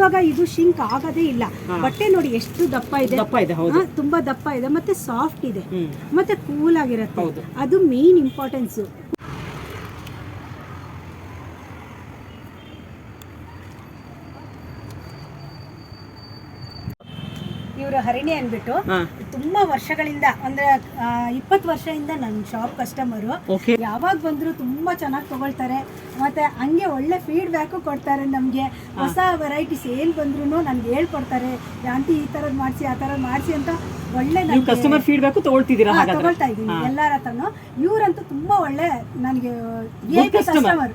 ಇವಾಗ ಇದು ಶಿಂಕ್ ಆಗದೇ ಇಲ್ಲ. ಬಟ್ಟೆ ನೋಡಿ ಎಷ್ಟು ದಪ್ಪ ಇದೆ. ದಪ್ಪ ಇದೆ ಹೌದು. ತುಂಬಾ ದಪ್ಪ ಇದೆ. ಮತ್ತೆ ಸಾಫ್ಟ್ ಇದೆ. ಮತ್ತೆ ಕೂಲ್ ಆಗಿರತ್ತೆ. ಅದು ಮೇನ್ ಇಂಪಾರ್ಟೆನ್ಸ್ ಹರಿಣಿ ಅನ್ಬಿಟ್ಟು ತುಂಬಾ ವರ್ಷಗಳಿಂದ ಅಂದ್ರೆ ಇಪ್ಪತ್ತು ವರ್ಷದಿಂದ ನನ್ನ ಶಾಪ್ ಕಸ್ಟಮರು ಯಾವಾಗ ಬಂದ್ರು ತುಂಬಾ ಚೆನ್ನಾಗಿ ತಗೊಳ್ತಾರೆ. ಮತ್ತೆ ಹಂಗೆ ಒಳ್ಳೆ ಫೀಡ್ಬ್ಯಾಕು ಕೊಡ್ತಾರೆ ನಮಗೆ. ಹೊಸ ವೆರೈಟೀಸ್ ಏನ್ ಬಂದ್ರು ನನ್ಗೆ ಹೇಳ್ಕೊಡ್ತಾರೆ. ಆಂಟಿ ಈ ತರದ್ ಮಾಡಿಸಿ ಆ ತರದ್ ಮಾಡಿಸಿ ಅಂತ ಒಳ್ಳೆ ಕಸ್ಟಮರ್ ಫೀಡ್ಬ್ಯಾಕ್ ತಗೊಳ್ತಿದ್ದೀರಾ ತಗೊಳ್ತಾ ಇದ್ದೀನಿ. ಎಲ್ಲರ ಹತ್ರನು. ಇವ್ರಂತೂ ತುಂಬಾ ಒಳ್ಳೆ ನನಗೆ ಕಸ್ಟಮರ್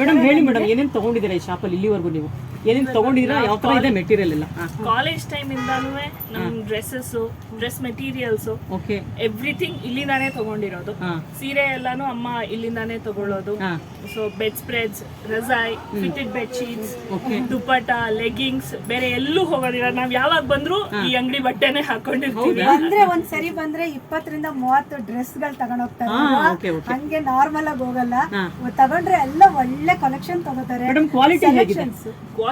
ಮೇಡಮ್ ಹೇಳಿ ಮೇಡಮ್ ಏನೇನು ತಗೊಂಡಿದ್ದೀರಾ ಈ ಶಾಪಲ್ಲಿ ಇಲ್ಲಿವರೆಗೂ ನೀವು? ಏನೇನು ತಗೊಂಡಿದ್ದೀರಾ ಯಾವ ತರ ಇದೆ ಮೆಟೀರಿಯಲ್ ಎಲ್ಲ. ಕಾಲೇಜ್ ಟೈಮ್ ಇಂದಾನು ನಮ್ dresses dress materials okay everything ಇಲ್ಲಿಂದಾನೇ ತಗೊಂಡಿರೋದು. ಸೀರೆ ಎಲ್ಲಾನು ಅಮ್ಮ ಇಲ್ಲಿಂದಾನೇ ತಗೊಳ್ಳೋದು. So bed spreads ರಜಾಯ್ fitted bed sheets dupatta dupatta leggings ಬೇರೆ ಎಲ್ಲೂ ಹೋಗೋದಿಲ್ಲ. ನಾವ್ ಯಾವಾಗ ಬಂದ್ರು ಈ ಅಂಗಡಿ ಬಟ್ಟೆನೆ ಹಾಕೊಂಡಿರ್ತೀವಿ. ಅಂದ್ರೆ ಒಂದ್ ಸರಿ ಬಂದ್ರೆ ಇಪ್ಪತ್ತರಿಂದ ಮೂವತ್ತು ಡ್ರೆಸ್ಗಳು ತಗೊಂಡೋಗ್ತಾರೆ ಹಂಗೆ ನಾರ್ಮಲ್ ಆಗಿ ಹೋಗಲ್ಲ. ತಗೊಂಡ್ರೆ ಎಲ್ಲ ಒಳ್ಳೆ ಕಲೆಕ್ಷನ್ ತಗೋತಾರೆ. Madam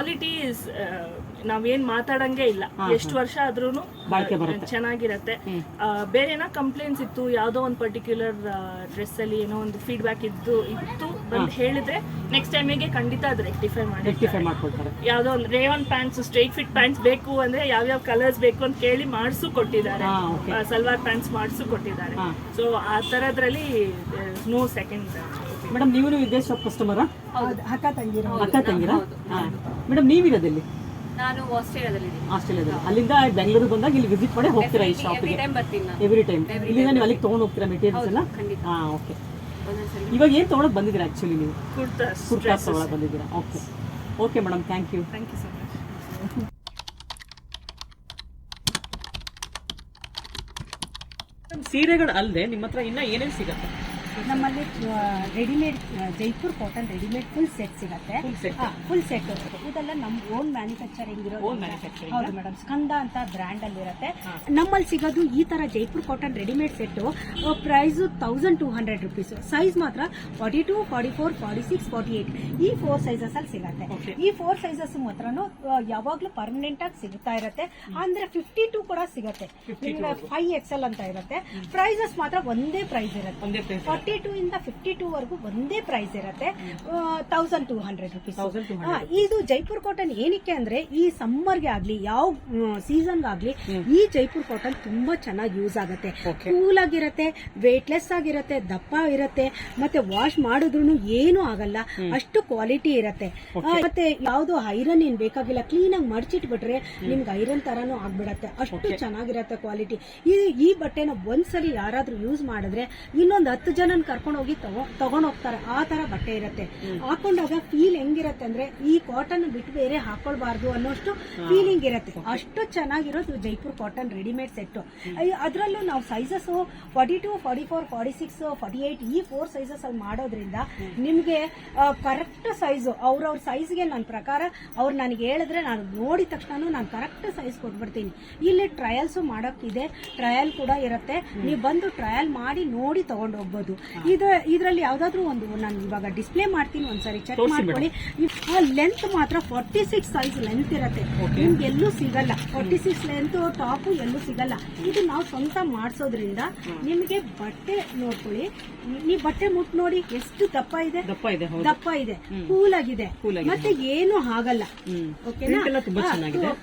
quality is. ಕ್ವಾಲಿಟಿ ನಾವೇನ್ ಮಾತಾಡಂಗೆ ಇಲ್ಲ. ಎಷ್ಟು ವರ್ಷ ಬರುತ್ತೆ. ಚೆನ್ನಾಗಿರತ್ತೆ. ಆ, ಬೇರೆ ಏನೋ ಕಂಪ್ಲೇಂಟ್ಸ್ ಇತ್ತು ಯಾವ್ದೋ ಒಂದು ಪರ್ಟಿಕ್ಯುಲರ್ ಡ್ರೆಸ್ ಅಲ್ಲಿ ಏನೋ ಒಂದು ಫೀಡ್ಬ್ಯಾಕ್ ಇದ್ದು ಇತ್ತು. ಬಂದು ಹೇಳಿದ್ರೆ ನೆಕ್ಸ್ಟ್ ಟೈಮಿಗೆ ಖಂಡಿತ ಅದು ರೆಕ್ಟಿಫೈ ಮಾಡಿ. ಯಾವ್ದೋ ಒಂದು rayon pants straight fit pants ಬೇಕು ಅಂದ್ರೆ ಯಾವ್ಯಾವ ಕಲರ್ಸ್ ಬೇಕು ಅಂತ ಕೇಳಿ ಮಾಡಿಸು ಕೊಟ್ಟಿದ್ದಾರೆ. ಸಲ್ವಾರ್ ಪ್ಯಾಂಟ್ಸ್ ಮಾಡಿಸು ಕೊಟ್ಟಿದ್ದಾರೆ. ಸೊ ಆ ತರದ್ರಲ್ಲಿ ನೋ ಸೆಕೆಂಡ್ ಮೇಡಮ್ ನೀವು ಇದೇ ಶಾಪ್ ಕಸ್ಟಮರಾ ಅಕ್ಕ ತಂಗಿರ. ಅಕ್ಕ ತಂಗಿರಾ? ಹಾಂ. ಮೇಡಮ್ ನೀವಿರೋದಲ್ಲಿ? ನಾನು ಆಸ್ಟ್ರೇಲಿಯಾದಲ್ಲಿದ್ದೀನಿ. ಆಸ್ಟ್ರೇಲಿಯಾದಲ್ಲಿ. ಅಲ್ಲಿಂದ ಬೆಂಗಳೂರು ಬಂದಾಗ ಇಲ್ಲಿ ವಿಸಿಟ್ ಮಾಡಿ ಹೋಗ್ತೀರಾ ಈ ಶಾಪಿಗೆ ಟೈಮ್ ಬರ್ತೀನಿ ನಾನು. ಎವ್ರಿ ಟೈಮ್ ಇಲ್ಲಿಂದ ನೀವು ಅಲ್ಲಿಗೆ ತೊಗೊಂಡು ಹೋಗ್ತೀರಾ ಮೆಟೀರಿಯಲ್ಸ್ ಎಲ್ಲ? ಖಂಡಿತ. ಹಾಂ ಓಕೆ ಇವಾಗ ಏನು ತೊಗೊಳಕ್ ಬಂದಿದ್ದೀರಾ ಆ್ಯಕ್ಚುಲಿ ನೀವು? ಕುರ್ತಾಸ್ ಕುರ್ತಾಸ್ ತೊಗೊಳಕ್ ಬಂದಿದ್ದೀರಾ? Okay okay madam thank you thank you so much ಸೀರೆಗಳು ಅಲ್ಲದೆ ನಿಮ್ಮ ಹತ್ರ ಇನ್ನ ಏನೇನು ಸಿಗತ್ತೆ? ನಮ್ಮಲ್ಲಿ readymade Jaipur cotton readymade full set ಸಿಗುತ್ತೆ. ಫುಲ್ ಸೆಟ್ ಇದೆಲ್ಲ ನಮ್ಮ ಓನ್ ಮ್ಯಾನುಫ್ಯಾಕ್ಚರಿಂಗ್ manufacturing ಹೌದು ಮೇಡಮ್ ಸ್ಕಂದ ಅಂತ ಬ್ರ್ಯಾಂಡ್ ಅಲ್ಲಿ ಇರುತ್ತೆ. ನಮ್ಮಲ್ಲಿ ಸಿಗೋದು ಈ ತರ Jaipur cotton readymade set price thousand two hundred rupees size ಮಾತ್ರ forty two forty four forty six forty eight ಈ ಫೋರ್ ಸೈಜಸ್ ಅಲ್ಲಿ ಸಿಗುತ್ತೆ. ಈ ಫೋರ್ ಸೈಜಸ್ ಮಾತ್ರನೂ ಯಾವಾಗ್ಲೂ ಪರ್ಮನೆಂಟ್ ಆಗಿ ಸಿಗ್ತಾ ಇರುತ್ತೆ. ಅಂದ್ರೆ ಫಿಫ್ಟಿ ಟೂ ಕೂಡ ಸಿಗುತ್ತೆ. ಫೈವ್ ಎಲ್ ಅಂತ ಇರುತ್ತೆ. ಪ್ರೈಸಸ್ ಮಾತ್ರ ಒಂದೇ ಪ್ರೈಸ್ ಇರುತ್ತೆ. ಫಾರ್ಟಿ ಟೂ ಇಂದ ಫಿಫ್ಟಿ ಟೂ ವರೆಗೂ ಒಂದೇ ಪ್ರೈಸ್ ಇರುತ್ತೆ. ತೌಸಂಡ್ ಟೂ ಹಂಡ್ರೆಡ್ ರುಪೀಸ್ ಇದು ಜೈಪುರ್ ಕಾಟನ್ ಏನಕ್ಕೆ ಅಂದ್ರೆ ಈ ಸಮ್ಮರ್ಗೆ ಆಗ್ಲಿ ಯಾವ ಸೀಸನ್ಗೆ ಆಗ್ಲಿ ಈ ಜೈಪುರ್ ಕಾಟನ್ ತುಂಬಾ ಚೆನ್ನಾಗಿ ಯೂಸ್ ಆಗುತ್ತೆ. ಕೂಲ್ ಆಗಿರುತ್ತೆ ವೇಟ್ಲೆಸ್ ಆಗಿರತ್ತೆ ದಪ್ಪ ಇರತ್ತೆ ಮತ್ತೆ ವಾಶ್ ಮಾಡಿದ್ರು ಏನು ಆಗಲ್ಲ. ಅಷ್ಟು ಕ್ವಾಲಿಟಿ ಇರತ್ತೆ. ಮತ್ತೆ ಯಾವ್ದು ಐರನ್ ಏನ್ ಬೇಕಾಗಿಲ್ಲ ಕ್ಲೀನ್ ಆಗಿ ಮಡಚಿಟ್ಬಿಟ್ರೆ ನಿಮ್ಗೆ ಐರನ್ ತರಾನು ಆಗ್ಬಿಡತ್ತೆ. ಅಷ್ಟು ಚೆನ್ನಾಗಿರತ್ತೆ ಕ್ವಾಲಿಟಿ ಈ ಈ ಬಟ್ಟೆನ ಒಂದ್ಸಲಿ ಯಾರಾದ್ರೂ ಯೂಸ್ ಮಾಡಿದ್ರೆ ಇನ್ನೊಂದು ಹತ್ತು ಜನನ್ ಕರ್ಕೊಂಡು ಹೋಗಿ ತಗೋ ತಗೊಂಡ್ ಹೋಗ್ತಾರೆ. ಆ ತರ ಬಟ್ಟೆ ಇರುತ್ತೆ. ಹಾಕೊಂಡಾಗ ಫೀಲ್ ಹೆಂಗಿರತ್ತೆ ಅಂದ್ರೆ ಈ ಕಾಟನ್ ಬಿಟ್ಟು ಬೇರೆ ಹಾಕೊಳ್ಬಾರ್ದು ಅನ್ನೋಷ್ಟು ಫೀಲಿಂಗ್ ಇರತ್ತೆ. ಅಷ್ಟು ಚೆನ್ನಾಗಿರೋದು ಜೈಪುರ್ ಕಾಟನ್ ರೆಡಿಮೇಡ್ ಸೆಟ್ ಅದರಲ್ಲೂ ನಾವು sizes forty two forty four forty six forty eight ಈ ಫೋರ್ ಸೈಜಸ್ ಅಲ್ಲಿ ಮಾಡೋದ್ರಿಂದ ನಿಮ್ಗೆ ಕರೆಕ್ಟ್ ಸೈಜ್ ಅವ್ರವ್ರ ಸೈಜ್ಗೆ ನನ್ನ ಪ್ರಕಾರ ಅವ್ರು ನನಗೆ ಹೇಳಿದ್ರೆ ನಾನು ನೋಡಿದ ತಕ್ಷಣ ನಾನು ಕರೆಕ್ಟ್ ಸೈಜ್ ಕೊಟ್ಬಿಡ್ತೀನಿ. ಇಲ್ಲಿ ಟ್ರಯಲ್ಸ್ ಮಾಡೋಕ್ಕಿದೆ. ಟ್ರಯಲ್ ಕೂಡ ಇರುತ್ತೆ. ನೀವು ಬಂದು ಟ್ರಯಲ್ ಮಾಡಿ ನೋಡಿ ತಗೊಂಡು ಹೋಗ್ಬೋದು. ಇದು ಇದರಲ್ಲಿ ಯಾವ್ದಾದ್ರು ಒಂದು ನಾನು ಇವಾಗ ಡಿಸ್ಪ್ಲೇ ಮಾಡ್ತೀನಿ ಒಂದ್ಸರಿ ಚೆಕ್ ಮಾಡ್ಕೊಳ್ಳಿ. ಮಾಡ್ಕೊಳ್ಳಿ ಲೆಂತ್ ಮಾತ್ರ ಫಾರ್ಟಿ ಸಿಕ್ಸ್ ಸೈಜ್ ಲೆಂತ್ ಇರುತ್ತೆ ನಿಮ್ಗೆ ಎಲ್ಲೂ ಸಿಗಲ್ಲ. ಫಾರ್ಟಿ ಸಿಕ್ಸ್ ಲೆಂತ್ ಟಾಪ್ ಎಲ್ಲೂ ಸಿಗಲ್ಲ. ಇದು ನಾವು ಸ್ವಂತ ಮಾಡಿಸೋದ್ರಿಂದ ನಿಮಗೆ ಬಟ್ಟೆ ನೋಡ್ಕೊಳ್ಳಿ. ನೀವು ಬಟ್ಟೆ ಮುಟ್ ನೋಡಿ ಎಷ್ಟು ದಪ್ಪ ಇದೆ. ದಪ್ಪ ಇದೆ ಹೌದು. ದಪ್ಪ ಇದೆ. ಕೂಲ್ ಆಗಿದೆ. ಮತ್ತೆ ಏನು ಆಗಲ್ಲ. ಓಕೆನಾ.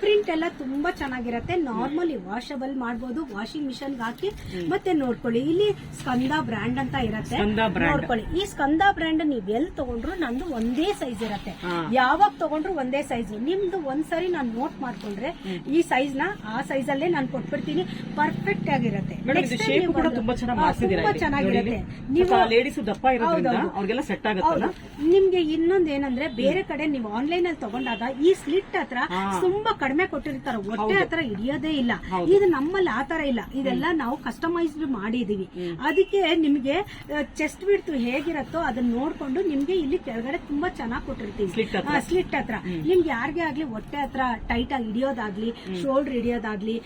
ಪ್ರಿಂಟ್ ಎಲ್ಲ ತುಂಬಾ ಚೆನ್ನಾಗಿರತ್ತೆ. ನಾರ್ಮಲಿ ವಾಷಬಲ್ ಮಾಡಬಹುದು ವಾಷಿಂಗ್ ಮಿಷನ್ ಹಾಕಿ ಮತ್ತೆ ನೋಡ್ಕೊಳ್ಳಿ. ಇಲ್ಲಿ ಸ್ಕಂದ ಬ್ರ್ಯಾಂಡ್ ಅಂತ ಇರತ್ತೆ. ನೋಡ್ಕೊಳ್ಳಿ ಈ ಸ್ಕಂದ ಬ್ರ್ಯಾಂಡ್ ನೀವ್ ಎಲ್ ತಗೊಂಡ್ರು ನಂದು ಒಂದೇ ಸೈಜ್ ಇರತ್ತೆ. ಯಾವಾಗ ತಗೊಂಡ್ರು ಒಂದೇ ಸೈಜ್ ನಿಮ್ದು ಒಂದ್ಸರಿ ನಾನು ನೋಟ್ ಮಾಡ್ಕೊಂಡ್ರೆ ಈ ಸೈಜ್ನ ಆ ಸೈಜ್ ಅಲ್ಲೇ ನಾನು ಕೊಟ್ಬಿಡ್ತೀನಿ. ಪರ್ಫೆಕ್ಟ್ ಆಗಿರತ್ತೆ. ತುಂಬಾ ಚೆನ್ನಾಗಿರುತ್ತೆ. ನಿಮ್ಗೆ ಇನ್ನೊಂದ್ ಏನಂದ್ರೆ ಬೇರೆ ಕಡೆ ನೀವು ಆನ್ಲೈನ್ ಅಲ್ಲಿ ತಗೊಂಡಾಗ ಈ ಸ್ಲಿಟ್ ಹತ್ರ ತುಂಬಾ ಕಡಿಮೆ ಕೊಟ್ಟಿರ್ತಾರೆ. ಹೊಟ್ಟೆ. ಹತ್ರ ಹಿಡಿಯೋದೇ ಇಲ್ಲ. ಇದು ನಮ್ಮಲ್ಲಿ ಆತರ ಇಲ್ಲ. ಇದೆಲ್ಲ ನಾವು ಕಸ್ಟಮೈಸ್ಡ್ ಮಾಡಿದೀವಿ. ಅದಕ್ಕೆ ನಿಮ್ಗೆ ಚೆಸ್ಟ್ ಬಿಡ್ತು ಹೇಗಿರತ್ತೋ ಅದನ್ನ ನೋಡ್ಕೊಂಡು ನಿಮ್ಗೆ ಇಲ್ಲಿ ಕೆಳಗಡೆ ತುಂಬಾ ಚೆನ್ನಾಗಿ ಕೊಟ್ಟಿರ್ತೀವಿ. ಸ್ಲಿಟ್ ಹತ್ರ? ನಿಮ್ಗೆ ಯಾರಿಗೆ ಆಗ್ಲಿ ಹೊಟ್ಟೆ ಹತ್ರ ಟೈಟ್ ಆಗಿ ಹಿಡಿಯೋದಾಗ್ಲಿ ಶೋಲ್ಡರ್ ಹಿಡಿಯೋದಾಗ್ಲಿ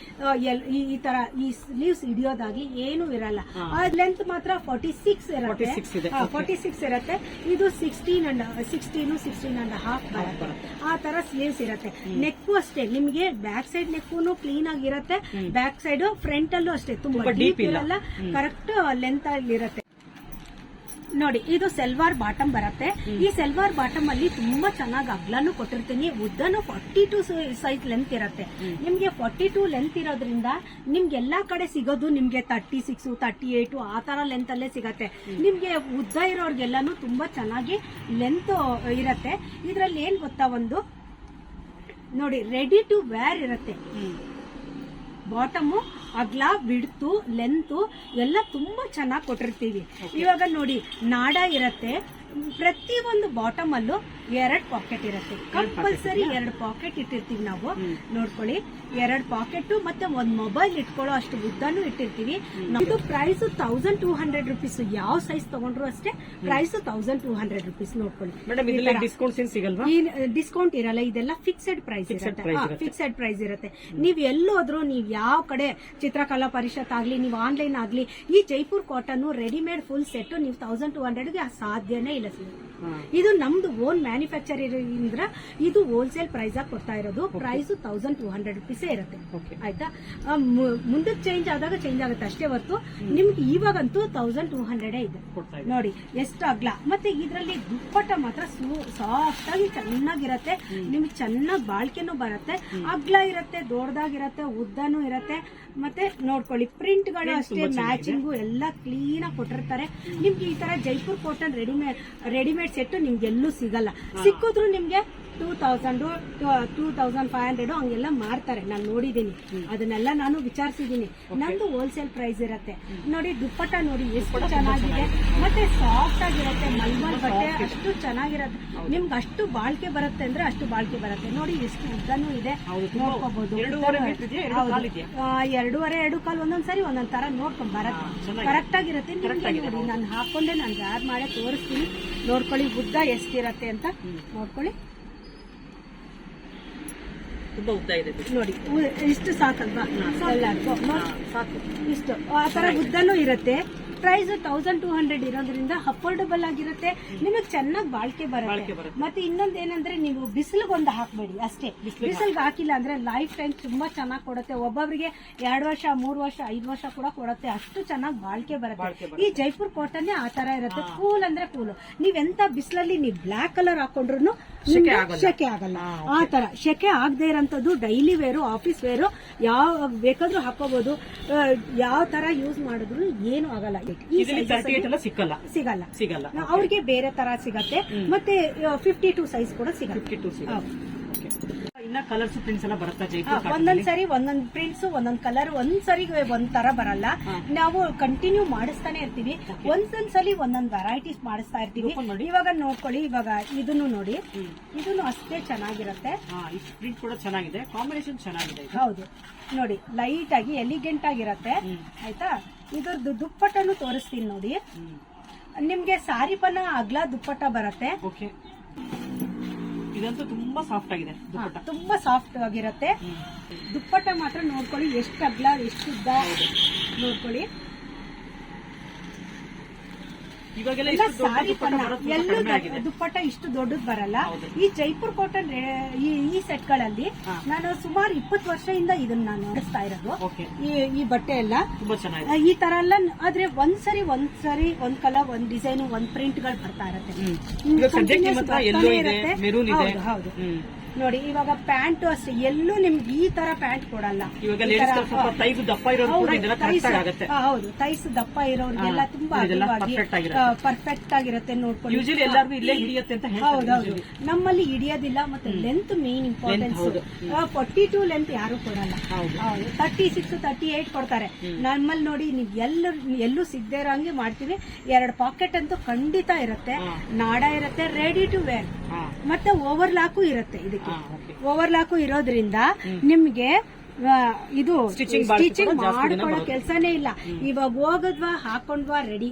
ಈ ತರ ಈ ಸ್ಲೀವ್ಸ್ ಹಿಡಿಯೋದಾಗ್ಲಿ ಏನು ಇರಲ್ಲ. ಆ ಲೆಂತ್ ಮಾತ್ರ ಫಾರ್ಟಿ ಸಿಕ್ಸ್ 46 ಇದೆ, ಇರುತ್ತೆ. ಫಾರ್ಟಿ ಸಿಕ್ಸ್ ಇರುತ್ತೆ. ಇದು sixteen and sixteen sixteen and half ಬರುತ್ತೆ. ಆ ತರ ಸ್ಲೀವ್ಸ್ ಇರುತ್ತೆ. ನೆಕ್ ಅಷ್ಟೇ. ನಿಮ್ಗೆ ಬ್ಯಾಕ್ ಸೈಡ್ ನೆಕ್ಕೂ ಕ್ಲೀನ್ ಆಗಿರುತ್ತೆ ಬ್ಯಾಕ್ ಸೈಡ್ ಫ್ರಂಟ್ ಅಲ್ಲೂ ಅಷ್ಟೇ. ತುಂಬಾ ಡೀಪ್. ಇರಲ್ಲ. ಕರೆಕ್ಟ್ ಲೆಂತ್ ಅಲ್ಲಿ ಇರುತ್ತೆ. ನೋಡಿ ಇದು ಸೆಲ್ವಾರ್ ಬಾಟಮ್ ಬರುತ್ತೆ. ಈ ಸೆಲ್ವಾರ್ ಬಾಟಮ್ ಅಲ್ಲಿ ತುಂಬಾ ಚೆನ್ನಾಗಿ ಅಗ್ಲನು ಕೊಟ್ಟಿರ್ತೀನಿ ಉದ್ದನು ಫಾರ್ಟಿ ಟು ಸೈಜ್ ಲೆಂತ್ ಇರುತ್ತೆ. ನಿಮ್ಗೆ ಫಾರ್ಟಿ ಟು ಲೆಂತ್ ಇರೋದ್ರಿಂದ ನಿಮ್ಗೆ ಎಲ್ಲಾ ಕಡೆ ಸಿಗೋದು ನಿಮ್ಗೆ ತರ್ಟಿ ಸಿಕ್ಸ್ ತರ್ಟಿ ಏಟ್ ಆ ತರ ಲೆಂತ್ ಅಲ್ಲೇ ಸಿಗತ್ತೆ. ನಿಮ್ಗೆ ಉದ್ದ ಇರೋರ್ಗೆಲ್ಲಾನು ತುಂಬಾ ಚೆನ್ನಾಗಿ ಲೆಂತ್ ಇರತ್ತೆ. ಇದ್ರಲ್ಲಿ ಏನ್ ಗೊತ್ತಾ ಒಂದು? ನೋಡಿ ರೆಡಿ ಟು ವೇರ್ ಇರುತ್ತೆ. ಬಾಟಮು ಅಗ್ಲ ಬಿಡ್ತು ಲೆಂತು ಎಲ್ಲ ತುಂಬಾ ಚೆನ್ನಾಗಿ ಕೊಟ್ಟಿರ್ತೀವಿ. ಇವಾಗ ನೋಡಿ ನಾಡ ಇರತ್ತೆ. ಪ್ರತಿ ಒಂದು ಬಾಟಮ್ ಅಲ್ಲೂ ಎರಡ್ ಪಾಕೆಟ್ ಇರುತ್ತೆ. ಕಂಪಲ್ಸರಿ ಎರಡು ಪಾಕೆಟ್ ಇಟ್ಟಿರ್ತೀವಿ ನಾವು. ನೋಡ್ಕೊಳ್ಳಿ. ಎರಡ್ ಪಾಕೆಟ್ ಮತ್ತೆ ಒಂದ್ ಮೊಬೈಲ್ ಇಟ್ಕೊಳ್ಳೋ ಅಷ್ಟು ಉದ್ದನೂ ಇಟ್ಟಿರ್ತೀವಿ. ಇದು price thousand two hundred rupees ಯಾವ ಸೈಜ್ ತಗೊಂಡ್ರು ಅಷ್ಟೇ price thousand two hundred rupees ನೋಡ್ಕೊಳ್ಳಿ. ಡಿಸ್ಕೌಂಟ್ ಇರಲ್ಲ. ಇದೆಲ್ಲ ಫಿಕ್ಸೆಡ್ ಪ್ರೈಸ್ ಇರುತ್ತೆ. ಫಿಕ್ಸೆಡ್ ಪ್ರೈಸ್ ಇರುತ್ತೆ. ನೀವ್ ಎಲ್ಲೋದ್ರು ನೀವ್ ಯಾವ ಕಡೆ ಚಿತ್ರಕಲಾ ಪರಿಷತ್ ಆಗ್ಲಿ ನೀವು ಆನ್ಲೈನ್ ಆಗ್ಲಿ ಈ Jaipur cotton readymade full set ನೀವು ತೌಸಂಡ್ ಟೂ ಹಂಡ್ರೆಡ್ಗೆ ಸಾಧ್ಯನೇ ಇಲ್ಲ. ಸರ್. ಇದು ನಮ್ದು ಓನ್ ಮ್ಯಾನುಫ್ಯಾಕ್ಚರ್ ಇಂದ್ರ ಇದು ಹೋಲ್ಸೇಲ್ ಪ್ರೈಸ್ ಆಗಿ ಕೊಡ್ತಾ ಇರೋದು. ಪ್ರೈಸ್ ತೌಸಂಡ್ ಟೂ ಹಂಡ್ರೆಡ್ ರುಪೀಸೇ ಇರುತ್ತೆ. ಓಕೆ ಆಯ್ತಾ? ಮುಂದಕ್ಕೆ ಚೇಂಜ್ ಆದಾಗ ಚೇಂಜ್ ಆಗುತ್ತೆ. ಅಷ್ಟೇ ಹೊರತು ನಿಮ್ಗೆ ಇವಾಗಂತೂ ತೌಸಂಡ್ ಟೂ ಹಂಡ್ರೆಡ್ ಇದೆ. ನೋಡಿ ಎಷ್ಟು ಅಗ್ಲ. ಮತ್ತೆ ಇದರಲ್ಲಿ ದುಪ್ಪಟ್ಟ ಮಾತ್ರ ಸಾಫ್ಟ್ ಆಗಿ ಚೆನ್ನಾಗಿರತ್ತೆ. ನಿಮ್ಗೆ ಚೆನ್ನಾಗಿ ಬಾಳ್ಕೆನೂ ಬರುತ್ತೆ. ಅಗ್ಲ ಇರತ್ತೆ ದೊಡ್ಡದಾಗಿರತ್ತೆ ಉದ್ದನೂ ಇರತ್ತೆ. ಮತ್ತೆ ನೋಡ್ಕೊಳ್ಳಿ ಪ್ರಿಂಟ್ಗಳು ಅಷ್ಟೇ ಮ್ಯಾಚಿಂಗು ಎಲ್ಲ ಕ್ಲೀನ್ ಆಗಿ ಕೊಟ್ಟಿರ್ತಾರೆ. ನಿಮ್ಗೆ ಈ ತರ Jaipur cotton readymade readymade set ನಿಮ್ಗೆ ಎಲ್ಲೂ ಸಿಗಲ್ಲ ಸಿಕ್ಕಿದ್ರು ನಿಮ್ಗೆ two thousand two thousand five hundred ಹಂಗೆಲ್ಲ ಮಾರ್ತಾರೆ ನಾನು ನೋಡಿದೀನಿ. ಅದನ್ನೆಲ್ಲ ನಾನು ವಿಚಾರಿಸಿದೀನಿ. ನಂದು ಹೋಲ್ಸೇಲ್ ಪ್ರೈಸ್ ಇರತ್ತೆ. ನೋಡಿ ದುಪ್ಪಟ್ಟ ನೋಡಿ ಎಷ್ಟು ಚೆನ್ನಾಗಿದೆ. ಮತ್ತೆ ಸಾಫ್ಟ್ ಆಗಿರುತ್ತೆ ಮಲ್ಮಲ್ ಬಟ್ಟೆ ಅಷ್ಟು ಚೆನ್ನಾಗಿರತ್ತೆ. ನಿಮ್ಗೆ ಅಷ್ಟು ಬಾಳ್ಕೆ ಬರುತ್ತೆ ಅಂದ್ರೆ ಅಷ್ಟು ಬಾಳ್ಕೆ ಬರುತ್ತೆ. ನೋಡಿ ಎಷ್ಟು ಉದ್ದನೂ ಇದೆ. ನೋಡ್ಕೋಬಹುದು ಎರಡೂವರೆ? ಎರಡು ಕಾಲು ಒಂದೊಂದ್ಸರಿ ಒಂದೊಂದ್ ಸರಿ ಒಂದೊಂದ್ ತರ ನೋಡ್ಕೊಂಡ್ ಬರತ್ತೆ. ಕರೆಕ್ಟ್ ಆಗಿರುತ್ತೆ. ನೋಡಿ ನಾನು ಹಾಕೊಂಡೆ ನಾನು ಯಾರು ಮಾಡೇ ತೋರಿಸ್ತೀನಿ. ನೋಡ್ಕೊಳ್ಳಿ ಉದ್ದ ಎಷ್ಟಿರತ್ತೆ ಅಂತ ನೋಡ್ಕೊಳ್ಳಿ. ತುಂಬಾ ಉದ್ದ ಇದೆ. ನೋಡಿ ಇಷ್ಟು ಸಾಕಲ್ವಾ? ಸಾಕು. ಇಷ್ಟು. ಆ ತರ ಉದ್ದನೂ ಇರುತ್ತೆ. ಪ್ರೈಸ್ ತೌಸಂಡ್ ಟೂ ಹಂಡ್ರೆಡ್ ಇರೋದ್ರಿಂದ ಅಫೋರ್ಡಬಲ್ ಆಗಿರುತ್ತೆ. ನಿಮಗೆ ಚೆನ್ನಾಗಿ ಬಾಳ್ಕೆ ಬರುತ್ತೆ. ಮತ್ತೆ ಇನ್ನೊಂದ್ ಏನಂದ್ರೆ ನೀವು ಬಿಸಿಲಿಗೊಂದು ಹಾಕ್ಬೇಡಿ ಅಷ್ಟೇ. ಬಿಸಿಲಿಗೆ ಹಾಕಿಲ್ಲ ಅಂದ್ರೆ ಲೈಫ್ ಟೈಮ್ ತುಂಬಾ ಚೆನ್ನಾಗಿ ಕೊಡುತ್ತೆ. ಒಬ್ಬೊಬ್ರಿಗೆ ಎರಡು ವರ್ಷ ಮೂರು ವರ್ಷ ಐದು ವರ್ಷ ಕೂಡ ಕೊಡುತ್ತೆ. ಅಷ್ಟು ಚೆನ್ನಾಗಿ ಬಾಳ್ಕೆ ಬರುತ್ತೆ. ಈ ಜೈಪುರ್ ಕಾಟನ್ ಆ ತರ ಇರುತ್ತೆ. ಕೂಲ್ ಅಂದ್ರೆ ಕೂಲ್ ನೀವೆಂತ ಬಿಸಿಲಲ್ಲಿ ನೀವು ಬ್ಲಾಕ್ ಕಲರ್ ಹಾಕೊಂಡ್ರು ಶೆಕೆ ಆಗಲ್ಲ. ಶೆಕೆ ಆಗಲ್ಲ. ಆ ತರ ಶೆಕೆ ಆಗದೆ ಇರೋಂಥದ್ದು ಡೈಲಿ ವೇರು ಆಫೀಸ್ ವೇರು ಯಾವ ಬೇಕಾದ್ರೂ ಹಾಕೋಬಹುದು ಯಾವ ತರ ಯೂಸ್ ಮಾಡಿದ್ರು ಏನು ಆಗಲ್ಲ. ಏಟ್ ಸಿಕ್ಕಲ್ಲ. ಸಿಗಲ್ಲ. ಸಿಗಲ್ಲ ಅವ್ರಿಗೆ ಬೇರೆ ತರ ಸಿಗತ್ತೆ. ಮತ್ತೆ ಫಿಫ್ಟಿ ಟು ಸೈಜ್ ಕೂಡ ಸಿಗುತ್ತೆ. ಇನ್ನ ಕಲರ್ಸ್ ಪ್ರಿಂಟ್ಸ್ ಎಲ್ಲ ಬರುತ್ತಾ ಒಂದೊಂದ್ ಸರಿ ಒಂದೊಂದ್ ಪ್ರಿಂಟ್ಸ್ ಒಂದೊಂದ್ ಕಲರ್ ಒಂದ್ ಸರಿ ಒಂದ್ ತರ ಬರಲ್ಲ. ನಾವು ಕಂಟಿನ್ಯೂ ಮಾಡಿಸ್ತಾನೆ ಇರ್ತೀವಿ. ಒಂದೊಂದ್ ಸಲಿ ಒಂದೊಂದ್ ವೆರೈಟೀಸ್ ಮಾಡಿಸ್ತಾ ಇರ್ತೀವಿ. ಇವಾಗ ನೋಡ್ಕೊಳ್ಳಿ ಇವಾಗ ಇದನ್ನು ನೋಡಿ. ಇದನ್ನು ಅಷ್ಟೇ ಚೆನ್ನಾಗಿರುತ್ತೆ. ಪ್ರಿಂಟ್ ಕೂಡ ಚೆನ್ನಾಗಿದೆ. ಕಾಂಬಿನೇಷನ್ ಚೆನ್ನಾಗಿದೆ ಹೌದು. ನೋಡಿ ಲೈಟ್ ಆಗಿ ಎಲಿಗೆಂಟ್ ಆಗಿರತ್ತೆ. ಆಯ್ತಾ? ಇದ್ರದ್ದು ದುಪ್ಪಟ್ಟನು ತೋರಿಸ್ತೀನಿ ನೋಡಿ. ನಿಮ್ಗೆ ಸಾರಿ ಸಾರಿಪನ ಅಗ್ಲ ದುಪ್ಪಟ್ಟ ಬರುತ್ತೆ. ಓಕೆ. ಇದಂತೂ ತುಂಬಾ ಸಾಫ್ಟ್ ಆಗಿದೆ ತುಂಬಾ ಸಾಫ್ಟ್ ಆಗಿರತ್ತೆ. ದುಪ್ಪಟ್ಟ ಮಾತ್ರ ನೋಡ್ಕೊಳ್ಳಿ ಎಷ್ಟು ಅಗ್ಲ ಎಷ್ಟು ಉದ್ದ ನೋಡ್ಕೊಳ್ಳಿ. ಎಲ್ಲ ಸಾರಿ ಎಲ್ಲೂ ದುಪ್ಪಟ್ಟ ಇಷ್ಟು ದೊಡ್ಡದ್ ಬರಲ್ಲ. ಈ ಜೈಪುರ್ ಕಾಟನ್ ಈ ಈ ಸೆಟ್ಗಳಲ್ಲಿ ನಾನು ಸುಮಾರು ಇಪ್ಪತ್ತು ವರ್ಷದಿಂದ ಇದನ್ನ ನಾನು ನಡೆಸ್ತಾ ಇರೋದು. ಈ ಈ ಬಟ್ಟೆ ಎಲ್ಲ. ಈ ತರ ಎಲ್ಲ ಆದ್ರೆ ಒಂದ್ಸರಿ ಒಂದ್ಸರಿ ಒಂದ್ ಸರಿ ಒಂದ್ ಕಲರ್ ಒಂದ್ ಡಿಸೈನ್ ಒಂದ್ ಪ್ರಿಂಟ್ಗಳು ಬರ್ತಾ ಇರತ್ತೆ. ನೋಡಿ ಇವಾಗ ಪ್ಯಾಂಟ್ ಅಷ್ಟೇ. ಎಲ್ಲೂ ನಿಮ್ಗೆ ಈ ತರ ಪ್ಯಾಂಟ್ ಕೊಡಲ್ಲ. ಹೌದು, ತೈಸ್ ದಪ್ಪ ಇರೋರ್ಗೆಲ್ಲ ತುಂಬಾ ಪರ್ಫೆಕ್ಟ್ ಆಗಿರುತ್ತೆ. ನೋಡ್ಕೊಂಡು ಹೌದೌದು. ನಮ್ಮಲ್ಲಿ ಹಿಡಿಯೋದಿಲ್ಲ ಮತ್ತೆ length main importance forty two length ಯಾರು ಕೊಡಲ್ಲ. ಹೌದು. ತರ್ಟಿ ಸಿಕ್ಸ್ ತರ್ಟಿ ಏಟ್ ಕೊಡ್ತಾರೆ ನಮ್ಮಲ್ಲಿ ನೋಡಿ ನೀವು ಎಲ್ಲ ಎಲ್ಲೂ ಸಿಗದೆ ಇರೋಂಗೆ ಮಾಡ್ತೀವಿ. ಎರಡು ಪಾಕೆಟ್ ಅಂತೂ ಖಂಡಿತ ಇರುತ್ತೆ. ನಾಡ ಇರುತ್ತೆ ರೆಡಿ ಟು ವೇರ್ ಮತ್ತೆ ಓವರ್ ಲಾಕು ಇರುತ್ತೆ ಇದಕ್ಕೆ. ಓಕೆ ಓವರ್ಲಾಕು ಇರೋದ್ರಿಂದ ನಿಮ್ಗೆ ಇದು ಸ್ಟಿಚಿಂಗ್ ಮಾಡ್ಕೊಳ್ಳೋ ಬರುತ್ತೆ. ಕೆಲಸನೇ ಇಲ್ಲ. ಇವಾಗ ಹೋಗದ್ವಾ ಹಾಕೊಂಡ್ವಾ ready